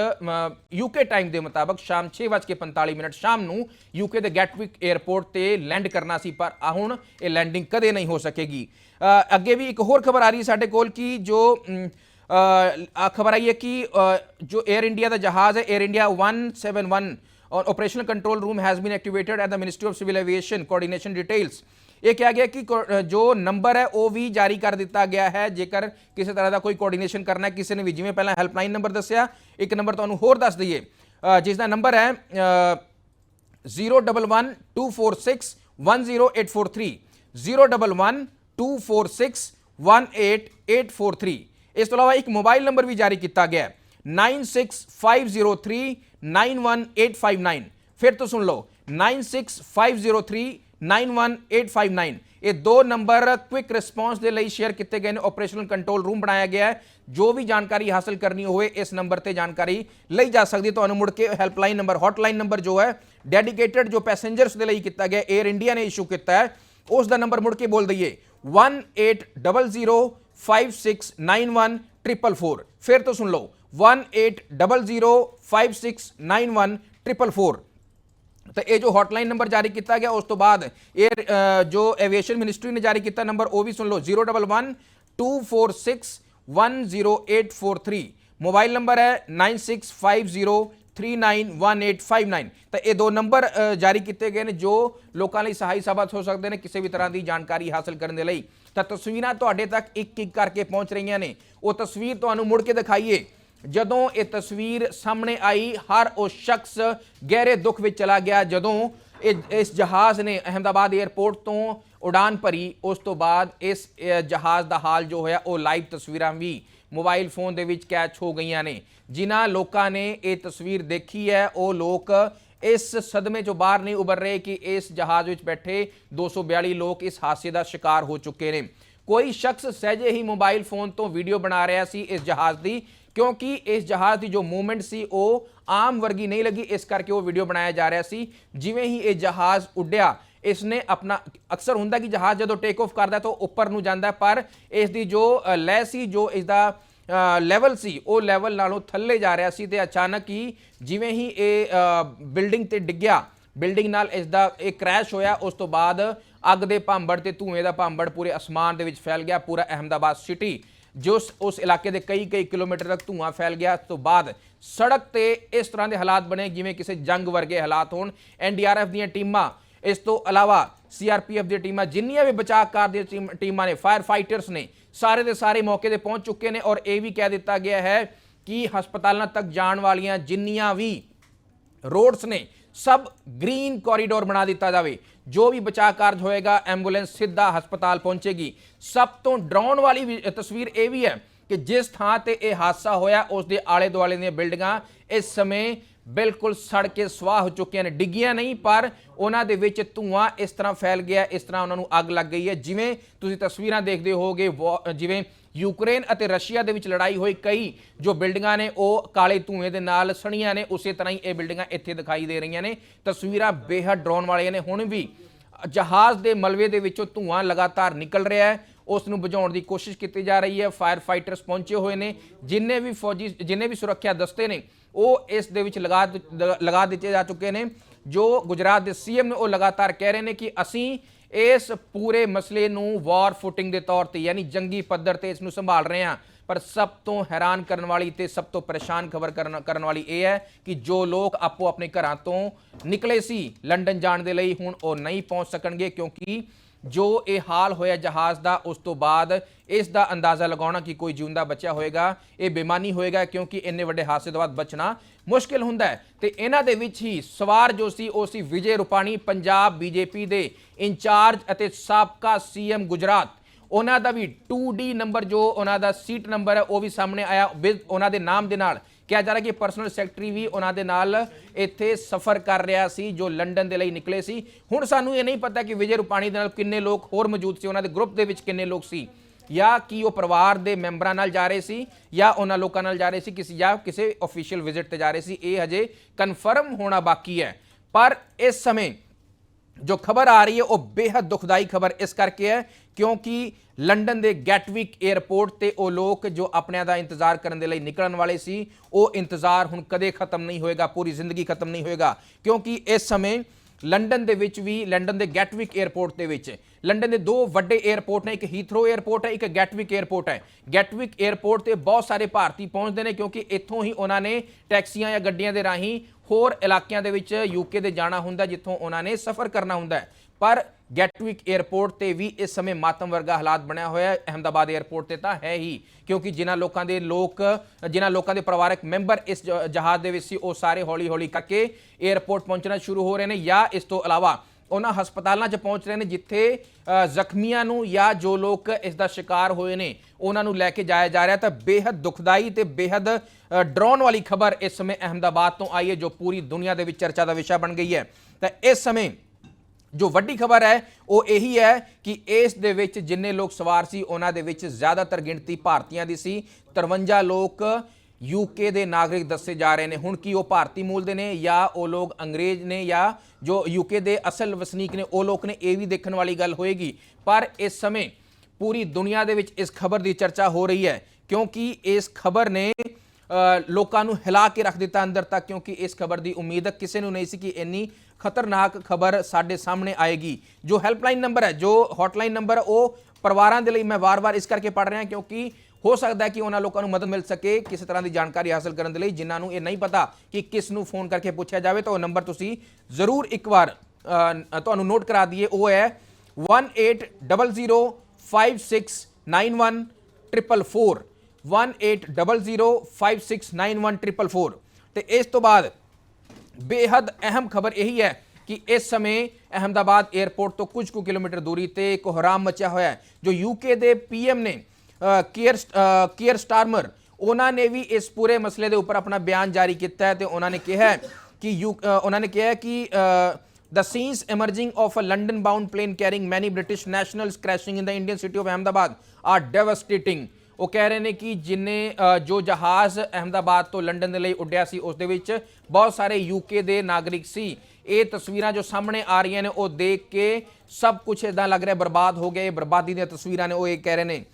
Speaker 1: ਯੂਕੇ ਟਾਈਮ ਦੇ ਮੁਤਾਬਕ ਸ਼ਾਮ 6:45 ਮਿੰਟ ਸ਼ਾਮ ਨੂੰ ਯੂਕੇ ਦੇ ਗੈਟਵਿਕ 에ਅਰਪੋਰਟ ਤੇ ਲੈਂਡ ਕਰਨਾ ਸੀ, ਪਰ ਹੁਣ ਇਹ ਲੈਂਡਿੰਗ ਕਦੇ ਨਹੀਂ ਹੋ ਸਕੇਗੀ। ਅੱਗੇ ਵੀ ਇੱਕ ਹੋਰ ਖਬਰ ਆ ਰਹੀ ਸਾਡੇ ਕੋਲ ਕਿ ਜੋ ਖਬਰ ਆਈ ਹੈ ਕਿ ਜੋ 에ਅਰ ਇੰਡੀਆ ਦਾ ਜਹਾਜ਼ ਹੈ 에ਅਰ ਇੰਡੀਆ 171 ਔਰ operational control room has been activated at the ministry of civil aviation coordination details ਇਹ ਕਿਹਾ ਗਿਆ ਕਿ ਕੋ- ਅ, ਜੋ ਨੰਬਰ ਹੈ ਉਹ ਵੀ ਜਾਰੀ ਕਰ ਦਿੱਤਾ ਗਿਆ ਹੈ ਜੇਕਰ ਕਿਸੇ ਤਰ੍ਹਾਂ ਦਾ ਕੋਈ ਕੋਆਰਡੀਨੇਸ਼ਨ ਕਰਨਾ ਹੈ ਕਿਸੇ ਨੇ ਵੀ ਜਿਵੇਂ ਪਹਿਲਾਂ ਹੈਲਪਲਾਈਨ ਨੰਬਰ ਦੱਸਿਆ ਇੱਕ ਨੰਬਰ ਤੁਹਾਨੂੰ ਹੋਰ ਦੱਸ ਦਈਏ ਅ, ਜਿਸ ਦਾ ਨੰਬਰ ਹੈ ਅ, 011246108843 011246108843 ਇਸ ਤੋਂ ਇਲਾਵਾ ਇੱਕ ਮੋਬਾਈਲ ਨੰਬਰ ਵੀ ਜਾਰੀ ਕੀਤਾ ਗਿਆ ਹੈ 9650391859 ਫਿਰ ਤੋਂ ਸੁਣ ਲਓ 9650391859 ਇਹ ਦੋ ਨੰਬਰ ਕੁਇਕ ਰਿਸਪੌਂਸ ਦੇ ਲਈ ਸ਼ੇਅਰ ਕੀਤੇ ਗਏ ਨੇ ਆਪਰੇਸ਼ਨਲ ਕੰਟਰੋਲ ਰੂਮ ਬਣਾਇਆ ਗਿਆ ਹੈ ਜੋ ਵੀ ਜਾਣਕਾਰੀ ਹਾਸਲ ਕਰਨੀ ਹੋਵੇ ਇਸ ਨੰਬਰ ਤੇ ਜਾਣਕਾਰੀ ਲਈ ਜਾ ਸਕਦੀ ਤੁਹਾਨੂੰ ਮੁੜ ਕੇ ਹੈਲਪਲਾਈਨ ਨੰਬਰ ਹੌਟਲਾਈਨ ਨੰਬਰ ਜੋ ਹੈ ਡੈਡੀਕੇਟਿਡ ਜੋ ਪੈਸੇਂਜਰਸ ਦੇ ਲਈ ਕੀਤਾ ਗਿਆ 에ਅਰ ਇੰਡੀਆ ਨੇ ਇਸ਼ੂ ਕੀਤਾ ਹੈ ਉਸ ਦਾ ਨੰਬਰ ਮੁੜ ਕੇ ਬੋਲ ਦਈਏ 1800569144 ਫਿਰ ਤੋਂ ਸੁਣ ਲਓ 1800569144 ਤਾਂ ਇਹ ਜੋ ਹੌਟਲਾਈਨ ਨੰਬਰ ਜਾਰੀ ਕੀਤਾ ਗਿਆ, ਉਸ ਤੋਂ ਬਾਅਦ ਇਹ ਜੋ ਐਵੀਏਸ਼ਨ ਮਿਨਿਸਟਰੀ ਨੇ ਜਾਰੀ ਕੀਤਾ ਨੰਬਰ ਉਹ ਵੀ ਸੁਣ ਲਓ 011246108843 ਮੋਬਾਈਲ ਨੰਬਰ ਹੈ 9650391859 ਤਾਂ ਇਹ ਦੋ ਨੰਬਰ ਜਾਰੀ ਕੀਤੇ ਗਏ ਨੇ, ਜੋ ਲੋਕਾਂ ਲਈ ਸਹਾਈ ਸਾਬਤ ਹੋ ਸਕਦੇ ਨੇ ਕਿਸੇ ਵੀ ਤਰ੍ਹਾਂ ਦੀ ਜਾਣਕਾਰੀ ਹਾਸਲ ਕਰਨ ਦੇ ਲਈ। ਤਾਂ ਤਸਵੀਰਾਂ ਤੁਹਾਡੇ ਤੱਕ ਇੱਕ ਇੱਕ ਕਰਕੇ ਪਹੁੰਚ ਰਹੀਆਂ ਨੇ। ਉਹ ਤਸਵੀਰ ਤੁਹਾਨੂੰ ਮੁੜ ਕੇ ਦਿਖਾਈਏ। ਜਦੋਂ ਇਹ ਤਸਵੀਰ ਸਾਹਮਣੇ ਆਈ, ਹਰ ਉਹ ਸ਼ਖਸ ਗਹਿਰੇ ਦੁੱਖ ਵਿੱਚ ਚਲਾ ਗਿਆ। ਜਦੋਂ ਇਹ, ਇਸ ਜਹਾਜ਼ ਨੇ ਅਹਮਦਾਬਾਦ 에ਅਰਪੋਰਟ ਤੋਂ ਉਡਾਨ ਭਰੀ, ਉਸ ਤੋਂ ਬਾਅਦ ਇਸ ਜਹਾਜ਼ ਦਾ ਹਾਲ ਜੋ ਹੋਇਆ, ਉਹ ਲਾਈਵ ਤਸਵੀਰਾਂ ਵੀ ਮੋਬਾਈਲ ਫੋਨ ਦੇ ਵਿੱਚ ਕੈਚ ਹੋ ਗਈਆਂ ਨੇ। ਜਿਨ੍ਹਾਂ ਲੋਕਾਂ ਨੇ ਇਹ ਤਸਵੀਰ ਦੇਖੀ ਹੈ, ਉਹ ਲੋਕ ਇਸ ਸਦਮੇ ਚੋਂ ਬਾਹਰ ਨਹੀਂ ਉਭਰ ਰਹੇ ਕਿ ਇਸ ਜਹਾਜ਼ ਵਿੱਚ ਬੈਠੇ 242 ਲੋਕ ਇਸ ਹਾਦਸੇ ਦਾ ਸ਼ਿਕਾਰ ਹੋ ਚੁੱਕੇ ਨੇ। ਕੋਈ ਸ਼ਖਸ ਸਹਿਜੇ ਹੀ ਮੋਬਾਈਲ ਫੋਨ ਤੋਂ ਵੀਡੀਓ ਬਣਾ ਰਿਹਾ ਸੀ, ਇਸ ਜਹਾਜ਼ ਦੀ ਕਿਉਂਕਿ ਇਸ ਜਹਾਜ਼ ਦੀ ਜੋ ਮੂਵਮੈਂਟ ਸੀ, ਉਹ ਆਮ ਵਰਗੀ ਨਹੀਂ ਲੱਗੀ। ਇਸ ਕਰਕੇ ਉਹ ਵੀਡੀਓ ਬਣਾਇਆ ਜਾ ਰਿਹਾ ਸੀ। ਜਿਵੇਂ ਹੀ ਇਹ ਜਹਾਜ਼ ਉੱਡਿਆ ਇਸ ਨੇ ਆਪਣਾ, ਅਕਸਰ ਹੁੰਦਾ ਕਿ ਜਹਾਜ਼ ਜਦੋਂ ਟੇਕ ਆਫ ਕਰਦਾ ਤਾਂ ਉਹ ਉੱਪਰ ਨੂੰ ਜਾਂਦਾ ਪਰ ਇਸ ਦੀ ਜੋ ਲੈ ਸੀ, ਜੋ ਇਸ ਦਾ ਲੈਵਲ ਸੀ, ਉਹ ਲੈਵਲ ਨਾਲੋਂ ਥੱਲੇ ਜਾ ਰਿਹਾ ਸੀ ਤੇ ਅਚਾਨਕ ਹੀ ਜਿਵੇਂ ਹੀ ਇਹ ਬਿਲਡਿੰਗ ਤੇ ਡਿੱਗਿਆ ਬਿਲਡਿੰਗ ਨਾਲ ਇਸ ਦਾ ਇਹ ਕ੍ਰੈਸ਼ ਹੋਇਆ। ਉਸ ਤੋਂ ਬਾਅਦ ਅੱਗ ਦੇ ਭਾਂਬੜ ਤੇ ਧੂਏ ਦਾ ਭਾਂਬੜ ਪੂਰੇ ਅਸਮਾਨ ਦੇ ਵਿੱਚ ਫੈਲ ਗਿਆ, ਪੂਰਾ ਅਹਿਮਦਾਬਾਦ ਸਿਟੀ ਜੋ ਉਸ- ਇਲਾਕੇ ਦੇ ਕਈ ਕਈ ਕਿਲੋਮੀਟਰ ਤੱਕ ਧੂਆਂ ਫੈਲ ਗਿਆ। ਉਸ ਤੋਂ ਬਾਅਦ ਸੜਕ ਤੇ ਇਸ ਤਰ੍ਹਾਂ ਦੇ ਹਾਲਾਤ ਬਣੇ ਜਿਵੇਂ ਕਿਸੇ ਜੰਗ ਵਰਗੇ ਹਾਲਾਤ ਹੋਣ। ਐਨਡੀਆਰਐਫ ਦੀਆਂ ਟੀਮਾਂ, ਇਸ ਤੋਂ ਇਲਾਵਾ ਸੀਆਰਪੀਐਫ ਦੀਆਂ ਟੀਮਾਂ, ਜਿੰਨੀਆਂ ਵੀ ਬਚਾਅ ਕਾਰ ਦੀਆਂ ਟੀਮ- ਟੀਮਾਂ ਨੇ, ਫਾਇਰ ਫਾਈਟਰਸ ਨੇ, ਸਾਰੇ ਦੇ ਸਾਰੇ ਮੌਕੇ ਤੇ ਪਹੁੰਚ ਚੁੱਕੇ ਨੇ ਔਰ ਇਹ ਵੀ ਕਹਿ ਦਿੱਤਾ ਗਿਆ ਹੈ ਕਿ ਹਸਪਤਾਲਾਂ ਤੱਕ ਜਾਣ ਵਾਲੀਆਂ ਜਿੰਨੀਆਂ ਵੀ ਰੋਡਸ ਨੇ ਸਭ ਗ੍ਰੀਨ ਕੋਰੀਡੋਰ ਬਣਾ ਦਿੱਤਾ ਜਾਵੇ। ਜੋ ਵੀ ਬਚਾਅ ਕਾਰਜ ਹੋਏਗਾ, ਐਂਬੂਲੈਂਸ ਸਿੱਧਾ ਹਸਪਤਾਲ ਪਹੁੰਚੇਗੀ। ਸਭ ਤੋਂ ਡਰਾਉਣ ਵਾਲੀ ਵੀ- ਤਸਵੀਰ ਇਹ ਵੀ ਹੈ ਕਿ ਜਿਸ ਥਾਂ ਤੇ ਇਹ ਹਾਦਸਾ ਹੋਇਆ, ਉਸ ਦੇ ਆਲੇ ਦੁਆਲੇ ਦੀਆਂ ਬਿਲਡਿੰਗਾਂ, ਇਸ ਸਮੇਂ ਬਿਲਕੁਲ ਸੜ ਕੇ ਸਵਾਹ ਹੋ ਚੁੱਕੀਆਂ ਨੇ। ਡਿੱਗੀਆਂ ਨਹੀਂ, ਪਰ ਉਹਨਾਂ ਦੇ ਵਿੱਚ ਧੂਆਂ ਇਸ ਤਰ੍ਹਾਂ ਫੈਲ ਗਿਆ, ਇਸ ਤਰ੍ਹਾਂ ਉਹਨਾਂ ਨੂੰ ਅੱਗ ਲੱਗ ਗਈ ਹੈ। ਜਿਵੇਂ ਤੁਸੀਂ ਤਸਵੀਰਾਂ ਦੇਖਦੇ ਹੋਗੇ ਵੋ- ਜਿਵੇਂ ਯੂਕਰੇਨ ਅਤੇ ਰਸ਼ੀਆ ਦੇ ਵਿੱਚ ਲੜਾਈ ਹੋਈ, ਕਈ ਜੋ ਬਿਲਡਿੰਗਾਂ ਨੇ ਉਹ ਕਾਲੇ ਧੂਏ ਦੇ ਨਾਲ ਸਣੀਆਂ ਨੇ, ਉਸੇ ਤਰ੍ਹਾਂ ਹੀ ਇਹ ਬਿਲਡਿੰਗਾਂ ਇੱਥੇ ਦਿਖਾਈ ਦੇ ਰਹੀਆਂ ਨੇ। ਤਸਵੀਰਾਂ ਬੇਹੱਦ ਡਰਾਉਣ ਵਾਲੀਆਂ ਨੇ। ਹੁਣ ਵੀ ਜਹਾਜ਼ ਦੇ ਮਲਵੇ ਦੇ ਵਿੱਚੋਂ ਧੂਆਂ ਲਗਾਤਾਰ ਨਿਕਲ ਰਿਹਾ ਹੈ। ਉਸ ਨੂੰ ਬੁਝਾਉਣ ਦੀ ਕੋਸ਼ਿਸ਼ ਕੀਤੀ ਜਾ ਰਹੀ ਹੈ। ਫਾਇਰ ਫਾਈਟਰਸ ਪਹੁੰਚੇ ਹੋਏ ਨੇ। ਜਿੰਨੇ ਵੀ ਫੌਜੀ, ਜਿੰਨੇ ਵੀ ਸੁਰੱਖਿਆ ਦਸਤੇ ਨੇ ਉਹ ਇਸ ਦੇ ਵਿੱਚ ਲਗਾ ਲਗਾ ਦਿੱਤੇ ਜਾ ਚੁੱਕੇ ਨੇ, ਜੋ ਗੁਜਰਾਤ ਦੇ ਸੀਐਮ ਨੇ ਉਹ ਲਗਾਤਾਰ ਕਹਿ ਰਹੇ ਨੇ ਕਿ ਅਸੀਂ ਇਸ ਪੂਰੇ ਮਸਲੇ ਨੂੰ ਵਾਰ ਫੁਟਿੰਗ ਦੇ ਤੌਰ ਤੇ, ਯਾਨੀ ਜੰਗੀ ਪੱਧਰ ਤੇ ਇਸ ਨੂੰ ਸੰਭਾਲ ਰਹੇ ਹਾਂ। ਪਰ ਸਭ ਤੋਂ ਹੈਰਾਨ ਕਰਨ ਵਾਲੀ ਤੇ ਸਭ ਤੋਂ ਪਰੇਸ਼ਾਨ ਖਬਰ ਕਰਨ ਵਾਲੀ ਇਹ ਹੈ ਕਿ ਜੋ ਲੋਕ ਆਪੋ ਆਪਣੇ ਘਰਾਂ ਤੋਂ ਨਿਕਲੇ ਸੀ, ਲੰਡਨ ਜਾਣ ਦੇ ਲਈ ਹੁਣ ਉਹ ਨਹੀਂ ਪਹੁੰਚ ਸਕਣਗੇ ਕਿਉਂਕਿ ਜੋ ਇਹ ਹਾਲ ਹੋਇਆ ਜਹਾਜ਼ ਦਾ, ਉਸ ਤੋਂ ਬਾਅਦ ਇਸ ਦਾ ਅੰਦਾਜ਼ਾ ਲਗਾਉਣਾ ਕਿ ਕੋਈ ਜਿਉਂਦਾ ਬਚਿਆ ਹੋਏਗਾ, ਇਹ ਬੇਮਾਨੀ ਹੋਏਗਾ ਕਿਉਂਕਿ ਇੰਨੇ ਵੱਡੇ ਹਾਦਸੇ ਤੋਂ ਬਾਅਦ ਬਚਣਾ ਮੁਸ਼ਕਿਲ ਹੁੰਦਾ ਹੈ। ਤੇ ਇਹਨਾਂ ਦੇ ਵਿੱਚ ਹੀ ਸਵਾਰ ਜੋ ਸੀ, ਉਹ ਸੀ ਵਿਜੇ ਰੁਪਾਣੀ, ਪੰਜਾਬ ਬੀਜੇਪੀ ਦੇ ਇੰਚਾਰਜ ਅਤੇ ਸਾਬਕਾ ਸੀਐਮ ਗੁਜਰਾਤ। ਉਹਨਾਂ ਦਾ ਵੀ 2D ਨੰਬਰ ਜੋ ਉਹਨਾਂ ਦਾ ਸੀਟ ਨੰਬਰ ਹੈ, ਉਹ ਵੀ ਸਾਹਮਣੇ ਆਇਆ। with ਉਹਨਾਂ ਦੇ ਨਾਮ ਦੇ ਨਾਲ ਕਿਹਾ ਜਾ ਰਿਹਾ ਕਿ ਪਰਸਨਲ ਸੈਕਟਰੀ ਵੀ ਉਹਨਾਂ ਦੇ ਨਾਲ ਇੱਥੇ ਸਫ਼ਰ ਕਰ ਰਿਹਾ ਸੀ, ਜੋ ਲੰਡਨ ਦੇ ਲਈ ਨਿਕਲੇ ਸੀ। ਹੁਣ ਸਾਨੂੰ ਇਹ ਨਹੀਂ ਪਤਾ ਕਿ ਵਿਜੇ ਰੁਪਾਣੀ ਦੇ ਨਾਲ ਕਿੰਨੇ ਲੋਕ ਹੋਰ ਮੌਜੂਦ ਸੀ, ਉਹਨਾਂ ਦੇ ਗਰੁੱਪ ਦੇ ਵਿੱਚ ਕਿੰਨੇ ਲੋਕ ਸੀ, ਜਾਂ ਕਿ ਉਹ ਪਰਿਵਾਰ ਦੇ ਮੈਂਬਰਾਂ ਨਾਲ ਜਾ ਰਹੇ ਸੀ, ਜਾਂ ਉਹਨਾਂ ਲੋਕਾਂ ਨਾਲ ਜਾ ਰਹੇ ਸੀ, ਕਿਸੇ, ਜਾਂ ਕਿਸੇ ਅਫੀਸ਼ੀਅਲ ਵਿਜ਼ਿਟ ਤੇ ਜਾ ਰਹੇ ਸੀ, ਇਹ ਹਜੇ ਕਨਫਰਮ ਹੋਣਾ ਬਾਕੀ ਹੈ। ਪਰ ਇਸ ਸਮੇਂ ਜੋ ਖਬਰ ਆ ਰਹੀ ਹੈ, ਉਹ ਬੇहद ਦੁਖਦਾਈ ਖਬਰ ਇਸ ਕਰਕੇ ਹੈ, ਕਿਉਂਕਿ ਲੰਡਨ ਦੇ ਗੈਟਵਿਕ 에ਅਰਪੋਰਟ ਤੇ ਉਹ ਲੋਕ ਜੋ ਆਪਣਿਆਂ ਦਾ ਇੰਤਜ਼ਾਰ ਕਰਨ ਦੇ ਲਈ ਨਿਕਲਣ ਵਾਲੇ ਸੀ, ਉਹ ਇੰਤਜ਼ਾਰ ਹੁਣ ਕਦੇ ਖਤਮ ਨਹੀਂ ਹੋਏਗਾ, ਪੂਰੀ ਜ਼ਿੰਦਗੀ ਖਤਮ ਨਹੀਂ ਹੋਏਗਾ, ਕਿਉਂਕਿ ਇਸ ਸਮੇਂ ਲੰਡਨ ਦੇ ਵਿੱਚ ਵੀ, ਲੰਡਨ ਦੇ ਗੈਟਵਿਕ 에ਅਰਪੋਰਟ ਦੇ ਵਿੱਚ, ਲੰਡਨ ਦੇ ਦੋ ਵੱਡੇ 에ਅਰਪੋਰਟ ਨੇ, ਇੱਕ ਹੀਥਰੋ 에ਅਰਪੋਰਟ ਹੈ, ਇੱਕ ਗੈਟਵਿਕ 에ਅਰਪੋਰਟ ਹੈ। ਗੈਟਵਿਕ 에ਅਰਪੋਰਟ ਤੇ ਬਹੁਤ ਸਾਰੇ ਭਾਰਤੀ ਪਹੁੰਚਦੇ ਨੇ, ਕਿਉਂਕਿ ਇੱਥੋਂ ਹੀ ਉਹਨਾਂ ਨੇ ਟੈਕਸੀਆਂ ਜਾਂ ਗੱਡੀਆਂ ਦੇ ਰਾਹੀਂ ਹੋਰ ਇਲਾਕਿਆਂ ਦੇ ਵਿੱਚ ਯੂਕੇ ਦੇ ਜਾਣਾ ਹੁੰਦਾ ਜਿੱਥੋਂ ਉਹਨਾਂ ਨੇ ਸਫ਼ਰ ਕਰਨਾ ਹੁੰਦਾ ਹੈ। ਪਰ ਗੈਟਵਿਕ 에ਅਰਪੋਰਟ ਤੇ ਵੀ ਇਸ ਸਮੇਂ ਮਾਤਮ ਵਰਗਾ ਹਾਲਾਤ ਬਣਿਆ ਹੋਇਆ ਹੈ। ਅਹਮਦਾਬਾਦ 에ਅਰਪੋਰਟ ਤੇ ਤਾਂ ਹੈ ਹੀ, ਕਿਉਂਕਿ ਜਿਨ੍ਹਾਂ ਲੋਕਾਂ ਦੇ ਲੋਕ, ਜਿਨ੍ਹਾਂ ਲੋਕਾਂ ਦੇ ਪਰਿਵਾਰਕ ਮੈਂਬਰ ਇਸ ਜਹਾਜ਼ ਦੇ ਵਿੱਚ ਸੀ, ਉਹ ਸਾਰੇ ਹੌਲੀ-ਹੌਲੀ ਕਰਕੇ 에ਅਰਪੋਰਟ ਪਹੁੰਚਣਾ ਸ਼ੁਰੂ ਹੋ ਰਹੇ ਨੇ ਜਾਂ ਇਸ ਤੋਂ ਇਲਾਵਾ ਉਹਨਾਂ ਹਸਪਤਾਲਾਂ 'ਚ ਪਹੁੰਚ ਰਹੇ ਨੇ ਜਿੱਥੇ ਜ਼ਖਮੀਆਂ ਨੂੰ ਜਾਂ ਜੋ ਲੋਕ ਇਸ ਦਾ ਸ਼ਿਕਾਰ ਹੋਏ ਨੇ, ਉਹਨਾਂ ਨੂੰ ਲੈ ਕੇ ਜਾਇਆ ਜਾ ਰਿਹਾ ਤਾਂ ਬੇहद ਦੁਖਦਾਈ ਤੇ ਬੇहद ਡਰੋਨ ਵਾਲੀ ਖਬਰ ਇਸ ਸਮੇਂ ਅਹਮਦਾਬਾਦ ਤੋਂ ਆਈ ਹੈ, ਜੋ ਪੂਰੀ ਦੁਨੀਆ ਦੇ ਵਿੱਚ ਚਰਚਾ ਦਾ ਵਿਸ਼ਾ ਬਣ ਗਈ ਹੈ। ਤਾਂ ਇਸ ਸਮੇਂ ਜੋ ਵੱਡੀ ਖਬਰ ਹੈ, ਉਹ ਇਹੀ ਹੈ ਕਿ ਇਸ ਦੇ ਵਿੱਚ ਜਿੰਨੇ ਲੋਕ ਸਵਾਰ ਸੀ, ਉਹਨਾਂ ਦੇ ਵਿੱਚ ਜ਼ਿਆਦਾਤਰ ਗਿਣਤੀ ਭਾਰਤੀਆਂ ਦੀ ਸੀ। 53 ਲੋਕ ਯੂਕੇ ਦੇ ਨਾਗਰਿਕ ਦੱਸੇ ਜਾ ਰਹੇ ਨੇ। ਹੁਣ ਕੀ ਉਹ ਭਾਰਤੀ ਮੂਲ ਦੇ ਨੇ ਜਾਂ ਉਹ ਲੋਕ ਅੰਗਰੇਜ਼ ਨੇ ਜਾਂ ਜੋ ਯੂਕੇ ਦੇ ਅਸਲ ਵਸਨੀਕ ਨੇ, ਉਹ ਲੋਕ ਨੇ, ਇਹ ਵੀ ਦੇਖਣ ਵਾਲੀ ਗੱਲ ਹੋਏਗੀ। ਪਰ ਇਸ ਸਮੇਂ ਪੂਰੀ ਦੁਨੀਆ ਦੇ ਵਿੱਚ ਇਸ ਖਬਰ ਦੀ ਚਰਚਾ ਹੋ ਰਹੀ ਹੈ, ਕਿਉਂਕਿ ਇਸ ਖਬਰ ਨੇ ਲੋਕਾਂ ਨੂੰ ਹਿਲਾ ਕੇ ਰੱਖ ਦਿੱਤਾ ਅੰਦਰ ਤੱਕ, ਕਿਉਂਕਿ ਇਸ ਖਬਰ ਦੀ ਉਮੀਦ ਕਿਸੇ ਨੂੰ ਨਹੀਂ ਸੀ ਕਿ ਇੰਨੀ ਖਤਰਨਾਕ ਖਬਰ ਸਾਡੇ ਸਾਹਮਣੇ ਆਏਗੀ। ਜੋ ਹੈਲਪਲਾਈਨ ਨੰਬਰ ਹੈ, ਜੋ ਹੌਟਲਾਈਨ ਨੰਬਰ ਉਹ ਪਰਿਵਾਰਾਂ ਦੇ ਲਈ ਮੈਂ ਵਾਰ-ਵਾਰ ਇਸ ਕਰਕੇ ਪੜ ਰਿਹਾ, ਕਿਉਂਕਿ ਹੋ ਸਕਦਾ ਹੈ ਕਿ ਉਹਨਾਂ ਲੋਕਾਂ ਨੂੰ ਮਦਦ ਮਿਲ ਸਕੇ, ਕਿਸੇ ਤਰ੍ਹਾਂ ਦੀ ਜਾਣਕਾਰੀ ਹਾਸਲ ਕਰਨ ਦੇ ਲਈ, ਜਿਨ੍ਹਾਂ ਨੂੰ ਇਹ ਨਹੀਂ ਪਤਾ ਕਿ ਕਿਸ ਨੂੰ ਫੋਨ ਕਰਕੇ ਪੁੱਛਿਆ ਜਾਵੇ, ਤਾਂ ਉਹ ਨੰਬਰ ਤੁਸੀਂ ਜ਼ਰੂਰ ਇੱਕ ਵਾਰ ਤੁਹਾਨੂੰ ਨੋਟ ਕਰਾ ਦਈਏ। ਉਹ ਹੈ 1800569144 1800569144 ਤੇ ਇਸ ਤੋਂ ਬਾਅਦ ਬੇहद ਅਹਿਮ ਖਬਰ ਇਹੀ ਹੈ ਕਿ ਇਸ ਸਮੇਂ ਅਹਮਦਾਬਾਦ 에ਅਰਪੋਰਟ ਤੋਂ ਕੁਝ ਕੁ ਕਿਲੋਮੀਟਰ ਦੂਰੀ ਤੇ ਕੋਹਰਾਮ ਮਚਿਆ ਹੋਇਆ ਹੈ, ਜੋ ਯੂਕੇ ਦੇ ਪੀਐਮ ਨੇ ਕੀਅਰ ਅ, ਕੀਅਰ ਸਟਾਰਮਰ ਉਹਨਾਂ ਨੇ ਵੀ ਇਸ ਪੂਰੇ ਮਸਲੇ ਦੇ ਉੱਪਰ ਆਪਣਾ ਬਿਆਨ ਜਾਰੀ ਕੀਤਾ ਹੈ ਤੇ ਉਹਨਾਂ ਨੇ ਕਿਹਾ ਕਿ ਯੂ ਉਹਨਾਂ ਨੇ ਕਿਹਾ ਕਿ the scenes emerging of a london bound plane carrying many british nationals crashing in the indian city of ahmedabad are devastating. ਉਹ ਕਹਿ ਰਹੇ ਨੇ ਕਿ ਜਿੰਨੇ ਜੋ ਜਹਾਜ਼ ਅਹਮਦਾਬਾਦ ਤੋਂ ਲੰਡਨ ਦੇ ਲਈ ਉੱਡਿਆ ਸੀ ਉਸ ਦੇ ਵਿੱਚ ਬਹੁਤ ਸਾਰੇ ਯੂਕੇ ਦੇ ਨਾਗਰਿਕ ਸੀ। ਇਹ ਤਸਵੀਰਾਂ ਜੋ ਸਾਹਮਣੇ ਆ ਰਹੀਆਂ ਨੇ ਉਹ ਦੇਖ ਕੇ ਸਭ ਕੁਝ ਇਦਾਂ ਲੱਗ ਰਿਹਾ ਬਰਬਾਦ ਹੋ ਗਿਆ। ਇਹ ਬਰਬਾਦੀ ਦੀਆਂ ਤਸਵੀਰਾਂ ਨੇ ਉਹ ਇਹ ਕਹਿ ਰਹੇ ਨੇ।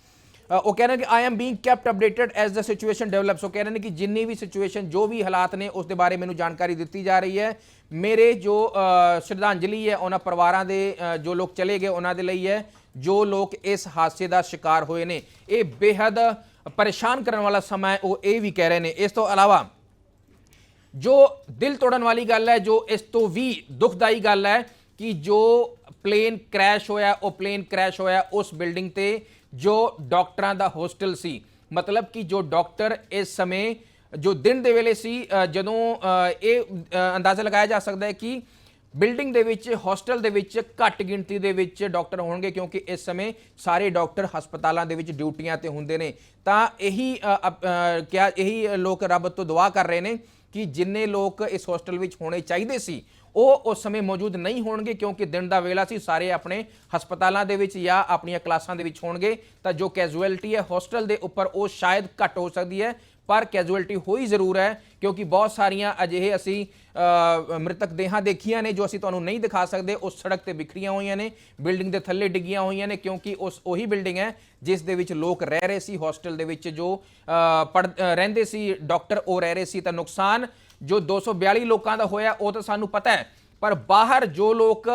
Speaker 1: ਉਹ ਕਹਿ ਰਹੇ ਨੇ ਕਿ I am being kept updated as the situation develops ਉਹ ਕਹਿ ਰਹੇ ਨੇ ਕਿ ਜਿੰਨੀ ਵੀ ਸਿਚੁਏਸ਼ਨ ਜੋ ਵੀ ਹਾਲਾਤ ਨੇ, ਉਸ ਦੇ ਬਾਰੇ ਮੈਨੂੰ ਜਾਣਕਾਰੀ ਦਿੱਤੀ ਜਾ ਰਹੀ ਹੈ। ਮੇਰੇ ਜੋ ਸ਼ਰਧਾਂਜਲੀ ਹੈ, ਉਹਨਾਂ ਪਰਿਵਾਰਾਂ ਦੇ ਜੋ ਲੋਕ ਚਲੇ ਗਏ, ਉਹਨਾਂ ਦੇ ਲਈ ਹੈ। ਜੋ ਲੋਕ ਇਸ ਹਾਦਸੇ ਦਾ ਸ਼ਿਕਾਰ ਹੋਏ ਨੇ, ਇਹ ਬੇहद ਪਰੇਸ਼ਾਨ ਕਰਨ ਵਾਲਾ ਸਮਾਂ ਹੈ, ਉਹ ਇਹ ਵੀ ਕਹਿ ਰਹੇ ਨੇ। ਇਸ ਤੋਂ ਇਲਾਵਾ, ਜੋ ਦਿਲ ਤੋੜਨ ਵਾਲੀ ਗੱਲ ਹੈ, ਜੋ ਇਸ ਤੋਂ ਵੀ ਦੁਖਦਾਈ ਗੱਲ ਹੈ, ਕਿ ਜੋ ਪਲੇਨ ਕ੍ਰੈਸ਼ ਹੋਇਆ, ਉਹ ਪਲੇਨ ਕ੍ਰੈਸ਼ ਹੋਇਆ ਉਸ ਬਿਲਡਿੰਗ ਤੇ ਜੋ ਡਾਕਟਰਾਂ ਦਾ ਹੋਸਟਲ ਸੀ। ਮਤਲਬ ਕਿ ਜੋ ਡਾਕਟਰ ਇਸ ਸਮੇਂ ਜੋ ਦਿਨ ਦੇ ਵੇਲੇ ਸੀ ਜਦੋਂ ਇਹ ਅੰਦਾਜ਼ਾ ਲਗਾਇਆ ਜਾ ਸਕਦਾ ਹੈ ਕਿ ਬਿਲਡਿੰਗ ਦੇ ਵਿੱਚ ਹੋਸਟਲ ਦੇ ਵਿੱਚ ਘੱਟ ਗਿਣਤੀ ਦੇ ਵਿੱਚ ਡਾਕਟਰ ਹੋਣਗੇ ਕਿਉਂਕਿ ਇਸ ਸਮੇਂ ਸਾਰੇ ਡਾਕਟਰ ਹਸਪਤਾਲਾਂ ਦੇ ਵਿੱਚ ਡਿਊਟੀਆਂ ਤੇ ਹੁੰਦੇ ਨੇ। ਤਾਂ ਇਹੀ ਅ, ਕਿਆ ਇਹੀ ਲੋਕ ਰੱਬ ਤੋਂ ਦੁਆ ਕਰ ਰਹੇ ਨੇ ਕਿ ਜਿੰਨੇ ਲੋਕ ਇਸ ਹੋਸਟਲ ਵਿੱਚ ਹੋਣੇ ਚਾਹੀਦੇ ਸੀ ਉਹ ਉਸ ਸਮੇਂ ਮੌਜੂਦ ਨਹੀਂ ਹੋਣਗੇ ਕਿਉਂਕਿ ਦਿਨ ਦਾ ਵੇਲਾ ਸੀ, ਸਾਰੇ ਆਪਣੇ ਹਸਪਤਾਲਾਂ ਦੇ ਵਿੱਚ ਜਾਂ ਆਪਣੀਆਂ ਕਲਾਸਾਂ ਦੇ ਵਿੱਚ ਹੋਣਗੇ। ਤਾਂ ਜੋ ਕੈਜੂਅਲਟੀ ਹੈ ਹੋਸਟਲ ਦੇ ਉੱਪਰ ਉਹ ਸ਼ਾਇਦ ਘੱਟ ਹੋ ਸਕਦੀ ਹੈ, ਪਰ ਕੈਜੂਅਲਟੀ ਹੋਈ ਜ਼ਰੂਰ ਹੈ, ਕਿਉਂਕਿ ਬਹੁਤ ਸਾਰੀਆਂ ਅਜਿਹੇ ਅਸੀਂ ਮ੍ਰਿਤਕ ਦੇਹਾਂ ਦੇਖੀਆਂ ਨੇ ਜੋ ਅਸੀਂ ਤੁਹਾਨੂੰ ਨਹੀਂ ਦਿਖਾ ਸਕਦੇ। ਉਸ ਸੜਕ ਤੇ ਬਿਖਰੀਆਂ ਹੋਈਆਂ ਨੇ, ਬਿਲਡਿੰਗ ਦੇ ਥੱਲੇ ਡਿੱਗੀਆਂ ਹੋਈਆਂ ਨੇ, ਕਿਉਂਕਿ ਉਸ ਉਹੀ ਬਿਲਡਿੰਗ ਹੈ ਜਿਸ ਦੇ ਵਿੱਚ ਲੋਕ ਰਹਿ ਰਹੇ ਸੀ ਹੋਸਟਲ ਦੇ ਵਿੱਚ ਜੋ ਪੜ੍ਹ- ਰਹਿੰਦੇ ਸੀ ਡਾਕਟਰ ਉਹ ਰਹਿ ਰਹੇ ਸੀ। ਤਾਂ ਨੁਕਸਾਨ ਜੋ 242 ਲੋਕਾਂ ਦਾ ਹੋਇਆ, ਉਹ ਤਾਂ ਸਾਨੂੰ ਪਤਾ ਹੈ। ਪਰ ਬਾਹਰ ਜੋ ਲੋਕ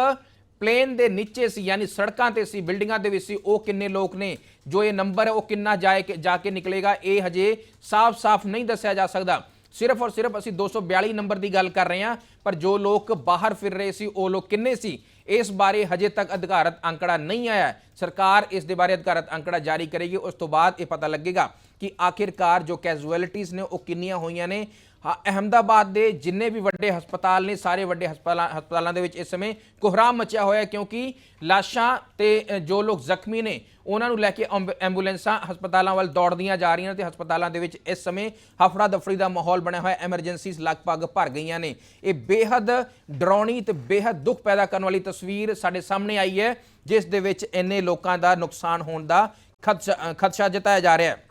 Speaker 1: ਪਲੇਨ ਦੇ ਨੀਚੇ ਸੀ, ਯਾਨੀ ਸੜਕਾਂ ਤੇ ਸੀ, ਬਿਲਡਿੰਗਾਂ ਦੇ ਵਿੱਚ ਸੀ, ਉਹ ਕਿੰਨੇ ਲੋਕ ਨੇ? ਜੋ ਇਹ ਨੰਬਰ ਹੈ, ਉਹ ਕਿੰਨਾ ਜਾਏ ਕੇ- ਜਾ ਕੇ ਨਿਕਲੇਗਾ, ਇਹ ਹਜੇ ਸਾਫ਼-ਸਾਫ਼ ਨਹੀਂ ਦੱਸਿਆ ਜਾ ਸਕਦਾ। ਸਿਰਫ ਔਰ ਸਿਰਫ ਅਸੀਂ 242 ਨੰਬਰ ਦੀ ਗੱਲ ਕਰ ਰਹੇ ਹਾਂ, ਪਰ ਜੋ ਲੋਕ ਬਾਹਰ ਫਿਰ ਰਹੇ ਸੀ, ਉਹ ਲੋਕ ਕਿੰਨੇ ਸੀ? ਇਸ ਬਾਰੇ ਹਜੇ ਤੱਕ ਅਧਿਕਾਰਤ ਅੰਕੜਾ ਨਹੀਂ ਆਇਆ ਸਰਕਾਰ ਇਸ ਦੇ ਬਾਰੇ ਅਧਿਕਾਰਤ ਅੰਕੜਾ ਜਾਰੀ ਕਰੇਗੀ, ਉਸ ਤੋਂ ਬਾਅਦ ਇਹ ਪਤਾ ਲੱਗੇਗਾ ਕਿ ਆਖਿਰਕਾਰ ਜੋ ਕੈਜੂਅਲਿਟੀਆਂ ਨੇ, ਉਹ ਕਿੰਨੀਆਂ ਹੋਈਆਂ ਨੇ। ਅਹਿਮਦਾਬਾਦ ਦੇ ਜਿੰਨੇ ਵੀ ਵੱਡੇ ਹਸਪਤਾਲ ਨੇ, ਸਾਰੇ ਵੱਡੇ ਹਸਪਤਾਲਾਂ ਹਸਪਤਾਲਾਂ ਦੇ ਵਿੱਚ ਇਸ ਸਮੇਂ ਕੋਹਰਾਮ ਮਚਿਆ ਹੋਇਆ ਕਿਉਂਕਿ ਲਾਸ਼ਾਂ ਤੇ ਜੋ ਲੋਕ ਜ਼ਖਮੀ ਨੇ, ਉਹਨਾਂ ਨੂੰ ਲੈ ਕੇ ਐਂਬ- ਐਂਬੂਲੈਂਸਾਂ ਹਸਪਤਾਲਾਂ ਵੱਲ ਦੌੜਦੀਆਂ ਜਾ ਰਹੀਆਂ ਨੇ ਤੇ ਹਸਪਤਾਲਾਂ ਦੇ ਵਿੱਚ ਇਸ ਸਮੇਂ ਹਫੜਾ ਦਫੜੀ ਦਾ ਮਾਹੌਲ ਬਣਿਆ ਹੋਇਆ, ਐਮਰਜੈਂਸੀਜ਼ ਲਗਭਗ ਭਰ ਗਈਆਂ ਨੇ। ਇਹ ਬੇਹੱਦ ਡਰਾਉਣੀ ਤੇ ਬੇਹੱਦ ਦੁੱਖ ਪੈਦਾ ਕਰਨ ਵਾਲੀ ਤਸਵੀਰ ਸਾਡੇ ਸਾਹਮਣੇ ਆਈ ਹੈ, ਜਿਸ ਦੇ ਵਿੱਚ ਇੰਨੇ ਲੋਕਾਂ ਦਾ ਨੁਕਸਾਨ ਹੋਣ ਦਾ ਖਦਸ਼ਾ ਖਦਸ਼ਾ ਜਤਾਇਆ ਜਾ ਰਿਹਾ ਹੈ।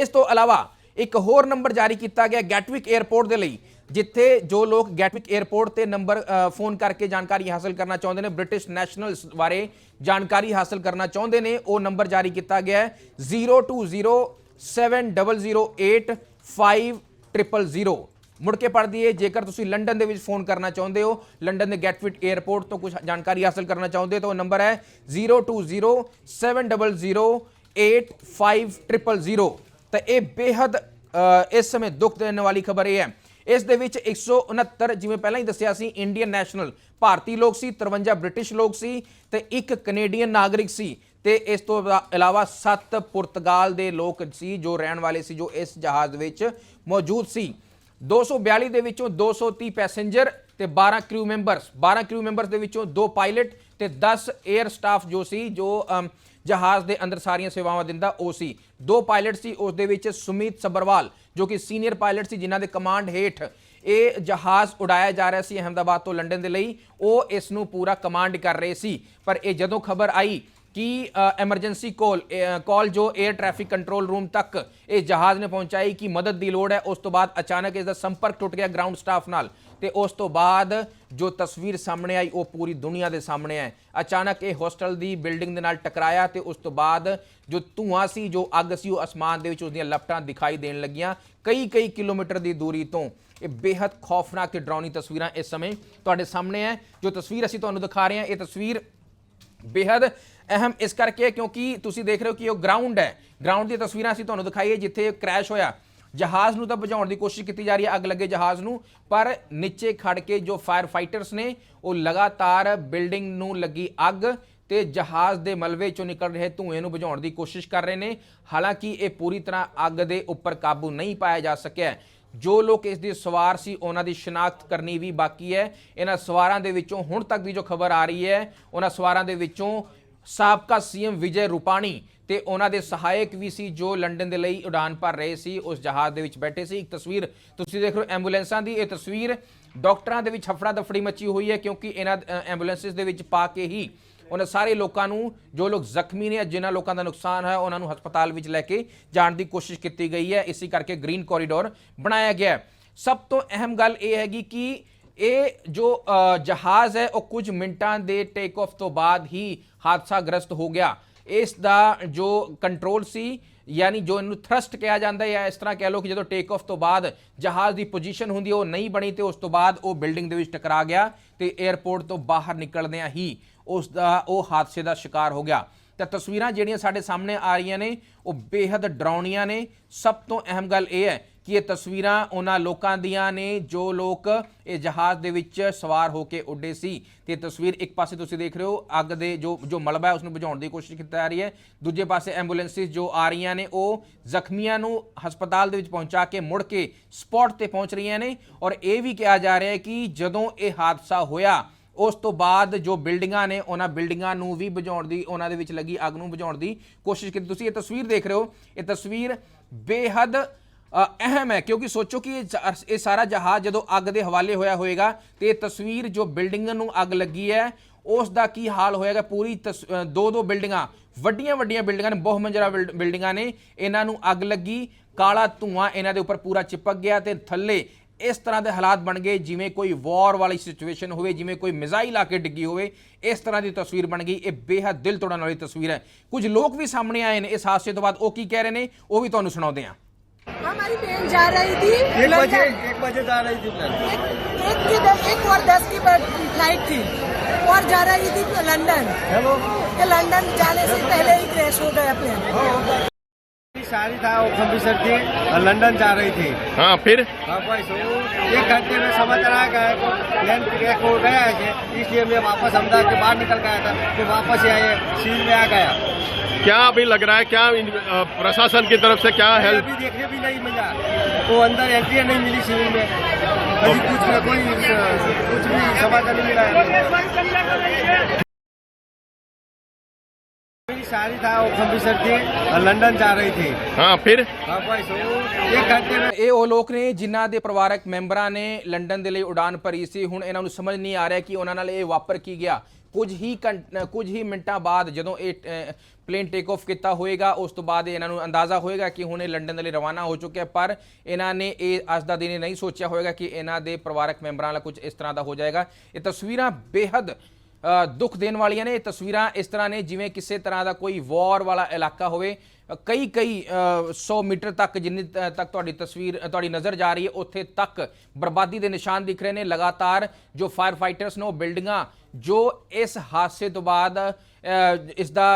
Speaker 1: ਇਸ ਤੋਂ ਇਲਾਵਾ ਇੱਕ ਹੋਰ ਨੰਬਰ ਜਾਰੀ ਕੀਤਾ ਗਿਆ ਗੈਟਵਿਕ 에ਅਰਪੋਰਟ ਦੇ ਲਈ, ਜਿੱਥੇ ਜੋ ਲੋਕ ਗੈਟਵਿਕ 에ਅਰਪੋਰਟ ਤੇ ਨੰਬਰ ਫੋਨ ਕਰਕੇ ਜਾਣਕਾਰੀ ਹਾਸਲ ਕਰਨਾ ਚਾਹੁੰਦੇ ਨੇ, ਬ੍ਰਿਟਿਸ਼ ਨੈਸ਼ਨਲਸ ਬਾਰੇ ਜਾਣਕਾਰੀ ਹਾਸਲ ਕਰਨਾ ਚਾਹੁੰਦੇ ਨੇ, ਉਹ ਨੰਬਰ ਜਾਰੀ ਕੀਤਾ ਗਿਆ ਹੈ 02070085000 ਮੁੜ ਕੇ ਪੜ ਦਈਏ ਜੇਕਰ ਤੁਸੀਂ ਲੰਡਨ ਦੇ ਵਿੱਚ ਫੋਨ ਕਰਨਾ ਚਾਹੁੰਦੇ ਹੋ, ਲੰਡਨ ਦੇ ਗੈਟਵਿਟ 에ਅਰਪੋਰਟ ਤੋਂ ਕੁਝ ਜਾਣਕਾਰੀ ਹਾਸਲ ਕਰਨਾ ਚਾਹੁੰਦੇ ਹੋ, ਤਾਂ ਉਹ ਨੰਬਰ ਹੈ 02070085000 ਤਾਂ ਇਹ ਬੇहद ਇਸ ਸਮੇਂ ਦੁੱਖ ਦੇਣ ਵਾਲੀ ਖਬਰ ਇਹ ਹੈ। ਇਸ ਦੇ ਵਿੱਚ 169 ਜਿਵੇਂ ਪਹਿਲਾਂ ਹੀ ਦੱਸਿਆ ਸੀ ਇੰਡੀਅਨ ਨੈਸ਼ਨਲ ਭਾਰਤੀ ਲੋਕ ਸੀ 53 ਬ੍ਰਿਟਿਸ਼ ਲੋਕ ਸੀ ਤੇ ਇੱਕ ਕੈਨੇਡੀਅਨ ਨਾਗਰਿਕ ਸੀ। ਤੇ ਇਸ ਤੋਂ ਇਲਾਵਾ ਸੱਤ ਪੁਰਤਗਾਲ ਦੇ ਲੋਕ ਸੀ ਜੋ ਰਹਿਣ ਵਾਲੇ ਸੀ, ਜੋ ਇਸ ਜਹਾਜ਼ ਵਿੱਚ ਮੌਜੂਦ ਸੀ। 242 ਦੇ ਵਿੱਚੋਂ 230 ਪੈਸੇਂਜਰ ਤੇ 12 ਕਰੂ ਮੈਂਬਰਸ 12 ਕਰੂ ਮੈਂਬਰਸ ਦੇ ਵਿੱਚੋਂ ਦੋ ਪਾਇਲਟ ਤੇ 10 에ਅਰ ਸਟਾਫ ਜੋ ਸੀ, ਜੋ ਜਹਾਜ਼ ਦੇ ਅੰਦਰ ਸਾਰੀਆਂ ਸੇਵਾਵਾਂ ਦਿੰਦਾ ਉਹ ਸੀ। ਦੋ ਪਾਇਲਟ ਸੀ, ਉਸ ਦੇ ਵਿੱਚ ਸੁਮੀਤ ਸਬਰਵਾਲ, ਜੋ ਕਿ ਸੀਨੀਅਰ ਪਾਇਲਟ ਸੀ, ਜਿਨ੍ਹਾਂ ਦੇ ਕਮਾਂਡ ਹੇਠ ਇਹ ਜਹਾਜ਼ ਉਡਾਇਆ ਜਾ ਰਿਹਾ ਸੀ ਅਹਿਮਦਾਬਾਦ ਤੋਂ ਲੰਡਨ ਦੇ ਲਈ। ਉਹ ਇਸ ਨੂੰ ਪੂਰਾ ਕਮਾਂਡ ਕਰ ਰਹੇ ਸੀ। ਪਰ ਇਹ ਜਦੋਂ ਖਬਰ ਆਈ ਕਿ ਐਮਰਜੈਂਸੀ ਕਾਲ ਕਾਲ ਜੋ 에ਅਰ ਟ੍ਰੈਫਿਕ ਕੰਟਰੋਲ ਰੂਮ ਤੱਕ ਇਹ ਜਹਾਜ਼ ਨੇ ਪਹੁੰਚਾਈ, ਕਿ ਮਦਦ ਦੀ ਲੋੜ ਹੈ, ਉਸ ਤੋਂ ਬਾਅਦ ਅਚਾਨਕ ਇਸ ਦਾ ਸੰਪਰਕ ਟੁੱਟ ਗਿਆ ਗਰਾਊਂਡ ਸਟਾਫ ਨਾਲ ਤੇ ਉਸ ਤੋਂ ਬਾਅਦ ਜੋ ਤਸਵੀਰ ਸਾਹਮਣੇ ਆਈ, ਉਹ ਪੂਰੀ ਦੁਨੀਆ ਦੇ ਸਾਹਮਣੇ ਹੈ ਅਚਾਨਕ ਇਹ ਹੋਸਟਲ ਦੀ ਬਿਲਡਿੰਗ ਦੇ ਨਾਲ ਟਕਰਾਇਆ ਤੇ ਉਸ ਤੋਂ ਬਾਅਦ ਜੋ ਧੂਆਂ ਸੀ, ਜੋ ਅੱਗ ਸੀ, ਉਹ ਅਸਮਾਨ ਦੇ ਵਿੱਚ ਉਸ ਦੀਆਂ ਲਪਟਾਂ ਦਿਖਾਈ ਦੇਣ ਲੱਗੀਆਂ। ਕਈ ਕਈ ਕਿਲੋਮੀਟਰ ਦੀ ਦੂਰੀ ਤੋਂ। ਇਹ ਬੇਹੱਦ ਖੌਫਨਾਕ ਤੇ ਡਰਾਉਣੀ ਤਸਵੀਰਾਂ ਇਸ ਸਮੇਂ ਤੁਹਾਡੇ ਸਾਹਮਣੇ ਹੈ। ਜੋ ਤਸਵੀਰ ਅਸੀਂ ਤੁਹਾਨੂੰ ਦਿਖਾ ਰਹੇ ਹਾਂ, ਇਹ ਤਸਵੀਰ ਬੇਹੱਦ ਅਹਿਮ ਇਸ ਕਰਕੇ ਕਿਉਂਕਿ ਤੁਸੀਂ ਦੇਖ ਰਹੇ ਹੋ ਕਿ ਉਹ ਗਰਾਊਂਡ ਹੈ। ਗਰਾਊਂਡ ਦੀ ਤਸਵੀਰਾਂ ਅਸੀਂ ਤੁਹਾਨੂੰ ਦਿਖਾਈਏ, ਜਿੱਥੇ ਕ੍ਰੈਸ਼ ਹੋਇਆ। ਜਹਾਜ਼ ਨੂੰ ਤਾਂ ਬੁਝਾਉਣ ਦੀ ਕੋਸ਼ਿਸ਼ ਕੀਤੀ ਜਾ ਰਹੀ ਹੈ, ਅੱਗ ਲੱਗੇ ਜਹਾਜ਼ ਨੂੰ, ਪਰ ਨੀਚੇ ਖੜ ਕੇ ਜੋ ਫਾਇਰ ਫਾਈਟਰਸ ਨੇ, ਉਹ ਲਗਾਤਾਰ ਬਿਲਡਿੰਗ ਨੂੰ ਲੱਗੀ ਅੱਗ ਤੇ ਜਹਾਜ਼ ਦੇ ਮਲਬੇ ਚੋਂ ਨਿਕਲ ਰਹੇ ਧੂਏ ਨੂੰ ਬੁਝਾਉਣ ਦੀ ਕੋਸ਼ਿਸ਼ ਕਰ ਰਹੇ ਨੇ। ਹਾਲਾਂਕਿ ਇਹ ਪੂਰੀ ਤਰ੍ਹਾਂ ਅੱਗ ਦੇ ਉੱਪਰ ਕਾਬੂ ਨਹੀਂ ਪਾਇਆ ਜਾ ਸਕਿਆ। ਜੋ ਲੋਕ ਇਸ ਦੀ ਸਵਾਰ ਸੀ, ਉਹਨਾਂ ਦੀ ਸ਼ਨਾਖਤ ਕਰਨੀ ਵੀ ਬਾਕੀ ਹੈ। ਇਹਨਾਂ ਸਵਾਰਾਂ ਦੇ ਵਿੱਚੋਂ ਹੁਣ ਤੱਕ ਦੀ ਜੋ ਖਬਰ ਆ ਰਹੀ ਹੈ, ਉਹਨਾਂ ਸਵਾਰਾਂ ਦੇ ਵਿੱਚੋਂ ਸਾਬਕਾ ਸੀਐਮ ਵਿਜੇ ਰੂਪਾਣੀ ਤੇ ਉਹਨਾਂ ਦੇ ਸਹਾਇਕ ਵੀ ਸੀ ਜੋ ਲੰਡਨ ਦੇ ਲਈ ਉਡਾਨ ਭਰ ਰਹੇ ਸੀ, ਉਸ ਜਹਾਜ਼ ਦੇ ਵਿੱਚ ਬੈਠੇ ਸੀ। ਇੱਕ ਤਸਵੀਰ ਤੁਸੀਂ ਦੇਖ ਰਹੇ ਹੋ ਐਂਬੂਲੈਂਸਾਂ ਦੀ। ਇਹ ਤਸਵੀਰ ਡਾਕਟਰਾਂ ਦੇ ਵਿੱਚ ਹਫੜਾ ਦਫੜੀ ਮੱਚੀ ਹੋਈ ਹੈ ਕਿਉਂਕਿ ਇਹਨਾਂ ਐਂਬੂਲੈਂਸਿਸ ਦੇ ਵਿੱਚ ਪਾ ਕੇ ਹੀ ਉਹਨਾਂ ਸਾਰੇ ਲੋਕਾਂ ਨੂੰ, ਜੋ ਲੋਕ ਜ਼ਖਮੀ ਨੇ, ਜਿਨ੍ਹਾਂ ਲੋਕਾਂ ਦਾ ਨੁਕਸਾਨ ਹੈ ਉਹਨਾਂ ਨੂੰ ਹਸਪਤਾਲ ਵਿੱਚ ਲੈ ਕੇ ਜਾਣ ਦੀ ਕੋਸ਼ਿਸ਼ ਕੀਤੀ ਗਈ ਹੈ। ਇਸੇ ਕਰਕੇ ਗ੍ਰੀਨ ਕੋਰੀਡੋਰ ਬਣਾਇਆ ਗਿਆ ਸਭ ਤੋਂ ਅਹਿਮ ਗੱਲ ਇਹ ਹੈਗੀ ਕਿ ਇਹ ਜੋ ਜਹਾਜ਼ ਹੈ, ਉਹ ਕੁਝ ਮਿੰਟਾਂ ਦੇ ਟੇਕ ਆਫ ਤੋਂ ਬਾਅਦ ਹੀ ਹਾਦਸਾ ਗ੍ਰਸਤ ਹੋ ਗਿਆ। ਇਸ ਦਾ ਜੋ ਕੰਟਰੋਲ ਸੀ, ਯਾਨੀ ਜੋ ਇਹਨੂੰ ਥਰਸਟ ਕਿਹਾ ਜਾਂਦਾ ਹੈ, ਜਾਂ ਇਸ ਤਰ੍ਹਾਂ ਕਹਿ ਲਓ ਕਿ ਜਦੋਂ ਟੇਕ ਆਫ ਤੋਂ ਬਾਅਦ ਜਹਾਜ਼ ਦੀ ਪੋਜੀਸ਼ਨ ਹੁੰਦੀ ਉਹ ਨਹੀਂ ਬਣੀ ਤੇ ਉਸ ਤੋਂ ਬਾਅਦ ਉਹ ਬਿਲਡਿੰਗ ਦੇ ਵਿੱਚ ਟਕਰਾ ਗਿਆ ਤੇ 에ਅਰਪੋਰਟ ਤੋਂ ਬਾਹਰ ਨਿਕਲਦਿਆਂ ਹੀ ਉਸ ਦਾ ਉਹ ਹਾਦਸੇ ਦਾ ਸ਼ਿਕਾਰ ਹੋ ਗਿਆ। ਤਾਂ ਤਸਵੀਰਾਂ ਜਿਹੜੀਆਂ ਸਾਡੇ ਸਾਹਮਣੇ ਆ ਰਹੀਆਂ ਨੇ, ਉਹ ਬੇहद ਡਰਾਉਣੀਆਂ ਨੇ। ਸਭ ਤੋਂ ਅਹਿਮ ਗੱਲ ਇਹ ਹੈ ਕਿ ਇਹ ਤਸਵੀਰਾਂ ਉਹਨਾਂ ਲੋਕਾਂ ਦੀਆਂ ਨੇ ਜੋ ਲੋਕ ਇਹ ਜਹਾਜ਼ ਦੇ ਵਿੱਚ ਸਵਾਰ ਹੋ ਕੇ ਉੱਡੇ ਸੀ। ਤੇ ਇਹ ਤਸਵੀਰ ਇੱਕ ਪਾਸੇ ਤੁਸੀਂ ਦੇਖ ਰਹੇ ਹੋ, ਅੱਗ ਦੇ ਜੋ ਜੋ ਮਲਬਾ ਹੈ ਉਸ ਨੂੰ ਬੁਝਾਉਣ ਦੀ ਕੋਸ਼ਿਸ਼ ਕੀਤੀ ਜਾ ਰਹੀ ਹੈ। ਦੂਜੇ ਪਾਸੇ ਐਂਬੂਲੈਂਸਿਸ ਜੋ ਆ ਰਹੀਆਂ ਨੇ, ਉਹ ਜ਼ਖਮੀਆਂ ਨੂੰ ਹਸਪਤਾਲ ਦੇ ਵਿੱਚ ਪਹੁੰਚਾ ਕੇ ਮੁੜ ਕੇ ਸਪੌਟ ਤੇ ਪਹੁੰਚ ਰਹੀਆਂ ਨੇ। ਔਰ ਇਹ ਵੀ ਕਿਹਾ ਜਾ ਰਿਹਾ ਹੈ ਕਿ ਜਦੋਂ ਇਹ ਹਾਦਸਾ ਹੋਇਆ ਉਸ ਤੋਂ ਬਾਅਦ ਜੋ ਬਿਲਡਿੰਗਾਂ ਨੇ ਉਹਨਾਂ ਬਿਲਡਿੰਗਾਂ ਨੂੰ ਵੀ ਬੁਝਾਉਣ ਦੀ, ਉਹਨਾਂ ਦੇ ਵਿੱਚ ਲੱਗੀ ਅੱਗ ਨੂੰ ਬੁਝਾਉਣ ਦੀ ਕੋਸ਼ਿਸ਼ ਕੀਤੀ। ਤੁਸੀਂ ਇਹ ਤਸਵੀਰ ਦੇਖ ਰਹੇ ਹੋ। ਇਹ ਤਸਵੀਰ ਬੇਹੱਦ ਅਹਿਮ ਹੈ, ਕਿਉਂਕਿ ਸੋਚੋ ਕਿ ਇਹ ਸਾਰਾ ਜਹਾਜ਼ ਜਦੋਂ ਅੱਗ ਦੇ ਹਵਾਲੇ ਹੋਇਆ ਹੋਏਗਾ, ਤੇ ਇਹ ਤਸਵੀਰ ਜੋ ਬਿਲਡਿੰਗ ਨੂੰ ਅੱਗ ਲੱਗੀ ਹੈ, ਉਸ ਦਾ ਕੀ ਹਾਲ ਹੋਏਗਾ? ਪੂਰੀ ਤਸ- ਦੋ ਦੋ ਬਿਲਡਿੰਗਾਂ ਵੱਡੀਆਂ ਵੱਡੀਆਂ ਬਿਲਡਿੰਗਾਂ ਨੇ ਬਹੁ ਮੰਜ਼ਲਾ ਬਿਲਡਿੰਗਾਂ ਨੇ, ਇਹਨਾਂ ਨੂੰ ਅੱਗ ਲੱਗੀ, ਕਾਲਾ ਧੂਆਂ ਇਹਨਾਂ ਦੇ ਉੱਪਰ ਪੂਰਾ ਚਿਪਕ ਗਿਆ ਤੇ ਥੱਲੇ ਇਸ ਤਰ੍ਹਾਂ ਦੇ ਹਾਲਾਤ ਬਣ ਗਏ ਜਿਵੇਂ ਕੋਈ ਵਾਰ ਵਾਲੀ ਸਿਚੁਏਸ਼ਨ ਹੋਵੇ ਜਿਵੇਂ ਕੋਈ ਮਿਜ਼ਾਈਲ ਆ ਕੇ ਡਿੱਗੀ ਹੋਵੇ ਇਸ ਤਰ੍ਹਾਂ ਦੀ ਤਸਵੀਰ ਬਣ ਗਈ। ਇਹ ਬੇਹੱਦ ਦਿਲ ਤੋੜਨ ਵਾਲੀ ਤਸਵੀਰ ਹੈ। ਕੁਝ ਲੋਕ ਵੀ ਸਾਹਮਣੇ ਆਏ ਨੇ ਇਸ ਹਾਦਸੇ ਤੋਂ ਬਾਅਦ। ਉਹ ਕੀ ਕਹਿ ਰਹੇ ਨੇ ਉਹ ਵੀ ਤੁਹਾਨੂੰ ਸੁਣਾਉਂਦੇ ਹਾਂ।
Speaker 2: हमारी ट्रेन जा रही थी
Speaker 3: एक बजे एक बजे जा रही थी
Speaker 2: एक, एक की दस, एक और दस की फ्लाइट थी और जा रही थी लंदन लंदन जाने से पहले ही क्रैश हो गया प्लेन
Speaker 3: सारी था वो अमृतसर थी और लंदन जा रही थी।
Speaker 4: हाँ फिर?
Speaker 3: हाँ बस एक घंटे में समाचार आ गया तो प्लेन क्रैक हो गया है इसलिए मैं वापस अहमदाबाद के बाहर निकल गया था तो वापस ये सील में आ गया।
Speaker 4: क्या अभी लग रहा है क्या प्रशासन की तरफ़ से क्या हेल्प
Speaker 3: अभी देखने भी नहीं मिला। वो अंदर एंट्री नहीं मिली सिविल में। अभी कुछ ना कोई कुछ भी समाचार नहीं मिला। है मेरी सारी था वो अमृतसर थी और लंदन जा रही थी
Speaker 4: हाँ फिर
Speaker 3: हाँ बस वो एक घंटे में
Speaker 1: ਇਹ ਉਹ ਲੋਕ ਨੇ ਜਿਨ੍ਹਾਂ ਦੇ ਪਰਿਵਾਰਕ ਮੈਂਬਰਾਂ ਨੇ ਲੰਡਨ ਦੇ ਲਈ ਉਡਾਨ ਭਰੀ ਸੀ ਹੁਣ ਇਹਨਾਂ ਨੂੰ ਸਮਝ ਨਹੀਂ ਆ ਰਿਹਾ ਕਿ ਉਹਨਾਂ ਨਾਲ ਇਹ ਵਾਪਰ ਕੀ ਗਿਆ ਕੁਝ ਹੀ ਘੰਟ- ਕੁਝ ਹੀ ਮਿੰਟਾਂ ਬਾਅਦ ਜਦੋਂ ਇਹ ਪਲੇਨ ਟੇਕ ਆਫ ਕੀਤਾ ਹੋਏਗਾ ਉਸ ਤੋਂ ਬਾਅਦ ਇਹਨਾਂ ਨੂੰ ਅੰਦਾਜ਼ਾ ਹੋਏਗਾ ਕਿ ਹੁਣ ਇਹ ਲੰਡਨ ਦੇ ਲਈ ਰਵਾਨਾ ਹੋ ਚੁੱਕਿਆ ਪਰ ਇਹਨਾਂ ਨੇ ਇਹ ਅੱਜ ਦਾ ਦਿਨ ਇਹ ਨਹੀਂ ਸੋਚਿਆ ਹੋਏਗਾ ਕਿ ਇਹਨਾਂ ਦੇ ਪਰਿਵਾਰਕ ਮੈਂਬਰਾਂ ਨਾਲ ਕੁਝ ਇਸ ਤਰ੍ਹਾਂ ਦਾ ਹੋ ਜਾਏਗਾ ਇਹ ਤਸਵੀਰਾਂ ਬੇਹੱਦ ਅ, ਦੁੱਖ ਦੇਣ ਵਾਲੀਆਂ ਨੇ ਇਹ ਤਸਵੀਰਾਂ ਇਸ ਤਰ੍ਹਾਂ ਨੇ ਜਿਵੇਂ ਕਿਸੇ ਤਰ੍ਹਾਂ ਦਾ ਕੋਈ ਵਾਰ ਵਾਲਾ ਇਲਾਕਾ ਹੋਵੇ ਕਈ ਕਈ 100 ਮੀਟਰ ਤੱਕ ਜਿੰਨੀ ਤੱਕ ਤੁਹਾਡੀ ਤਸਵੀਰ ਤੁਹਾਡੀ ਨਜ਼ਰ ਜਾ ਰਹੀ ਹੈ ਉੱਥੇ ਤੱਕ ਬਰਬਾਦੀ ਦੇ ਨਿਸ਼ਾਨ ਦਿਖ ਰਹੇ ਨੇ। ਲਗਾਤਾਰ ਜੋ ਫਾਇਰ ਫਾਈਟਰਸ ਨੇ ਉਹ ਬਿਲਡਿੰਗਾਂ ਜੋ ਇਸ ਹਾਦਸੇ ਤੋਂ ਬਾਅਦ ਅ, ਇਸ ਦਾ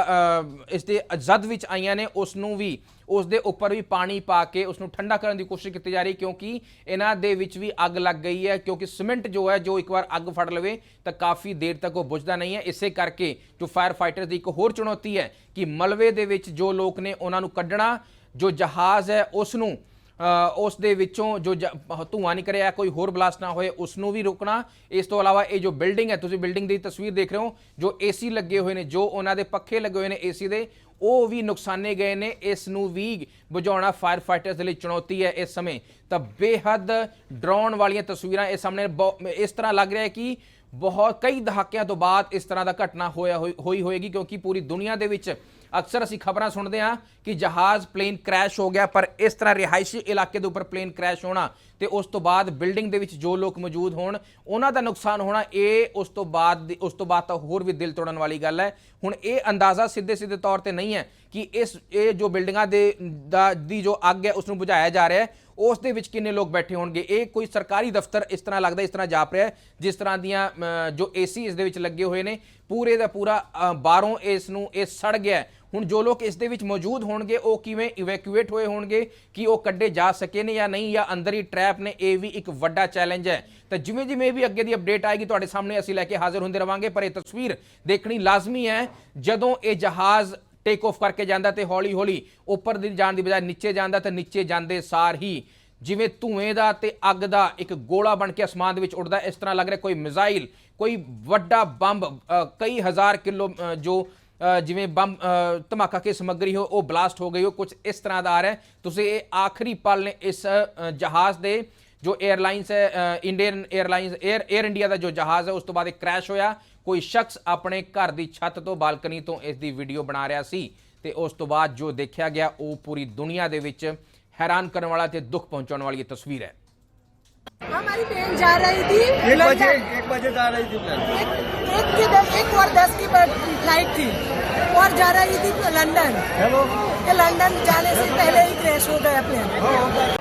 Speaker 1: ਇਸ ਦੇ ਜ਼ਦ ਵਿੱਚ ਆਈਆਂ ਨੇ ਉਸ ਨੂੰ ਵੀ ਉਸ ਦੇ ਉੱਪਰ ਵੀ ਪਾਣੀ ਪਾ ਕੇ ਉਸ ਨੂੰ ਠੰਡਾ ਕਰਨ ਦੀ ਕੋਸ਼ਿਸ਼ ਕੀਤੀ ਜਾ ਰਹੀ, ਕਿਉਂਕਿ ਇਹਨਾਂ ਦੇ ਵਿੱਚ ਵੀ ਅੱਗ ਲੱਗ ਗਈ ਹੈ, ਕਿਉਂਕਿ ਸੀਮੈਂਟ ਜੋ ਹੈ, ਜੋ ਇੱਕ ਵਾਰ ਅੱਗ ਫੜ ਲਵੇ ਤਾਂ ਕਾਫੀ ਦੇਰ ਤੱਕ ਉਹ ਬੁਝਦਾ ਨਹੀਂ ਹੈ। ਇਸੇ ਕਰਕੇ ਜੋ ਫਾਇਰ ਫਾਈਟਰਸ ਦੀ ਇੱਕ ਹੋਰ ਚੁਣੌਤੀ ਹੈ ਕਿ ਮਲਵੇ ਦੇ ਵਿੱਚ ਜੋ ਲੋਕ ਨੇ ਉਹਨਾਂ ਨੂੰ ਕੱਢਣਾ, ਜੋ ਜਹਾਜ਼ ਹੈ ਉਸ ਨੂੰ ਉਸ ਦੇ ਵਿੱਚੋਂ ਜੋ ਜ- ਧੂੰਆਂ ਨਹੀਂ ਕਰਿਆ ਕੋਈ ਹੋਰ ਬਲਾਸਟ ਨਾ ਹੋਏ ਉਸ ਨੂੰ ਵੀ ਰੋਕਣਾ। ਇਸ ਤੋਂ ਇਲਾਵਾ ਇਹ ਜੋ ਬਿਲਡਿੰਗ ਹੈ, ਤੁਸੀਂ ਬਿਲਡਿੰਗ ਦੀ ਤਸਵੀਰ ਦੇਖ ਰਹੇ ਹੋ, ਜੋ ਏਸੀ ਲੱਗੇ ਹੋਏ ਨੇ, ਜੋ ਉਹਨਾਂ ਦੇ ਪੱਖੇ ਲੱਗੇ ਹੋਏ ਨੇ ਏਸੀ ਦੇ ਉਹ ਵੀ ਨੁਕਸਾਨੇ ਗਏ ਨੇ, ਇਸ ਨੂੰ ਵੀ ਬੁਝਾਉਣਾ ਫਾਇਰ ਫਾਈਟਰਸ ਦੇ ਲਈ ਚੁਣੌਤੀ ਹੈ ਇਸ ਸਮੇਂ। ਤਾਂ ਬੇਹੱਦ ਡਰਾਉਣ ਵਾਲੀਆਂ ਤਸਵੀਰਾਂ ਇਹ ਸਾਹਮਣੇ ਬਹੁ- ਇਸ ਤਰ੍ਹਾਂ ਲੱਗ ਰਿਹਾ ਹੈ ਕਿ ਬਹੁਤ ਕਈ ਦਹਾਕਿਆਂ ਤੋਂ ਬਾਅਦ ਇਸ ਤਰ੍ਹਾਂ ਦਾ ਘਟਨਾ ਹੋਇਆ ਹੋਈ ਹੋਈ ਹੋਏਗੀ, ਕਿਉਂਕਿ ਪੂਰੀ ਦੁਨੀਆ ਦੇ ਵਿੱਚ ਅਕਸਰ ਅਸੀਂ ਖਬਰਾਂ ਸੁਣਦੇ ਹਾਂ ਕਿ ਜਹਾਜ਼ ਪਲੇਨ ਕ੍ਰੈਸ਼ ਹੋ ਗਿਆ ਪਰ ਇਸ ਤਰ੍ਹਾਂ ਰਿਹਾਇਸ਼ੀ ਇਲਾਕੇ ਦੇ ਉੱਪਰ ਪਲੇਨ ਕ੍ਰੈਸ਼ ਹੋਣਾ ਤੇ ਉਸ ਤੋਂ ਬਾਅਦ ਬਿਲਡਿੰਗ ਦੇ ਵਿੱਚ ਜੋ ਲੋਕ ਮੌਜੂਦ ਹੋਣ ਉਹਨਾਂ ਦਾ ਨੁਕਸਾਨ ਹੋਣਾ ਇਹ ਉਸ ਤੋਂ ਬਾਅਦ ਉਸ ਤੋਂ ਬਾਅਦ ਤਾਂ ਹੋਰ ਵੀ ਦਿਲ ਤੋੜਨ ਵਾਲੀ ਗੱਲ ਹੈ। ਹੁਣ ਇਹ ਅੰਦਾਜ਼ਾ ਸਿੱਧੇ ਸਿੱਧੇ ਤੌਰ ਤੇ ਨਹੀਂ ਹੈ ਕਿ ਇਸ ਇਹ ਜੋ ਬਿਲਡਿੰਗਾਂ ਦੇ ਦਾ ਦੀ ਜੋ ਅੱਗ ਹੈ ਉਸ ਨੂੰ ਬੁਝਾਇਆ ਜਾ ਰਿਹਾ ਹੈ। ਉਸ ਦੇ ਵਿੱਚ ਕਿੰਨੇ ਲੋਕ ਬੈਠੇ ਹੋਣਗੇ? ਇਹ ਕੋਈ ਸਰਕਾਰੀ ਦਫ਼ਤਰ ਇਸ ਤਰ੍ਹਾਂ ਲੱਗਦਾ ਇਸ ਤਰ੍ਹਾਂ ਜਾਪ ਰਿਹਾ ਜਿਸ ਤਰ੍ਹਾਂ ਦੀਆਂ ਅਮ, ਜੋ ਏਸੀ ਇਸ ਦੇ ਵਿੱਚ ਲੱਗੇ ਹੋਏ ਨੇ। ਪੂਰੇ ਦਾ ਪੂਰਾ ਬਾਹਰੋਂ ਇਸ ਨੂੰ ਇਹ ਸੜ ਗਿਆ ਹੁਣ ਜੋ ਲੋਕ ਇਸ ਦੇ ਵਿੱਚ ਮੌਜੂਦ ਹੋਣਗੇ, ਉਹ ਕਿਵੇਂ ਇਵੈਕੂਏਟ ਹੋਏ ਹੋਣਗੇ, ਕਿ ਉਹ ਕੱਢੇ ਜਾ ਸਕੇ ਨੇ ਜਾਂ ਨਹੀਂ, ਜਾਂ ਅੰਦਰ ਹੀ ਟ੍ਰੈਪ ਨੇ, ਇਹ ਵੀ ਇੱਕ ਵੱਡਾ ਚੈਲੰਜ ਹੈ। ਤਾਂ ਜਿਵੇਂ ਜਿਵੇਂ ਵੀ ਅੱਗੇ ਦੀ ਅਪਡੇਟ ਆਏਗੀ, ਤੁਹਾਡੇ ਸਾਹਮਣੇ ਅਸੀਂ ਲੈ ਕੇ ਹਾਜ਼ਰ ਹੁੰਦੇ ਰਵਾਂਗੇ, ਪਰ ਇਹ ਤਸਵੀਰ ਦੇਖਣੀ ਲਾਜ਼ਮੀ ਹੈ। ਜਦੋਂ ਇਹ ਜਹਾਜ਼ ਟੇਕ ਆਫ ਕਰਕੇ ਜਾਂਦਾ ਤੇ ਹੌਲੀ ਹੌਲੀ ਉੱਪਰ ਦੀ ਜਾਣ ਦੀ ਬਜਾਏ ਨੀਚੇ ਜਾਂਦਾ ਤੇ ਨੀਚੇ ਜਾਂਦੇ ਸਾਰ ਹੀ ਜਿਵੇਂ ਧੂਏ ਦਾ ਤੇ ਅੱਗ ਦਾ ਇੱਕ ਗੋਲਾ ਬਣ ਕੇ ਅਸਮਾਨ ਦੇ ਵਿੱਚ ਉੱਡਦਾ, ਇਸ ਤਰ੍ਹਾਂ ਲੱਗ ਰਿਹਾ, ਕੋਈ ਮਿਜ਼ਾਈਲ, ਕੋਈ ਵੱਡਾ ਬੰਬ ਕਈ ਹਜ਼ਾਰ ਕਿਲੋ ਜੋ ਜਿਵੇਂ ਬੰਬ ਧਮਾਕਾ ਕੇ ਸਮੱਗਰੀ ਹੋ, ਉਹ ਬਲਾਸਟ ਹੋ ਗਈ ਹੋ ਕੁਝ ਇਸ ਤਰ੍ਹਾਂ ਦਾ ਆ ਰਿਹਾ ਤੁਸੀਂ ਇਹ ਆਖਰੀ ਪਲ ਨੇ ਇਸ ਜਹਾਜ਼ ਦੇ, ਜੋ 에ਅਰਲਾਈਨਸ ਹੈ Indian airlines air air India ਦਾ ਜੋ ਜਹਾਜ਼ ਹੈ, ਉਸ ਤੋਂ ਬਾਅਦ ਇਹ ਕ੍ਰੈਸ਼ ਹੋਇਆ। ਕੋਈ ਸ਼ਖਸ ਆਪਣੇ ਘਰ ਦੀ ਛੱਤ ਤੋਂ ਬਾਲਕਨੀ ਤੋਂ ਇਸ ਦੀ ਵੀਡੀਓ ਬਣਾ ਰਿਹਾ ਸੀ ਤੇ ਉਸ ਤੋਂ ਬਾਅਦ ਜੋ ਦੇਖਿਆ ਗਿਆ, ਉਹ ਪੂਰੀ ਦੁਨੀਆ ਦੇ ਵਿੱਚ ਹੈਰਾਨ ਕਰਨ ਵਾਲਾ ਤੇ ਦੁੱਖ ਪਹੁੰਚਾਉਣ ਵਾਲੀ ਤਸਵੀਰ ਹੈ।
Speaker 2: हमारी ट्रेन जा रही थी
Speaker 3: एक बजे
Speaker 2: लंदन
Speaker 3: एक बजे जा रही थी प्लेन
Speaker 2: एक, एक की दस एक और दस की फ्लाइट थी और जा रही थी लंदन
Speaker 3: हेलो
Speaker 2: ये लंदन जाने से पहले ही क्रैश हो गया प्लेन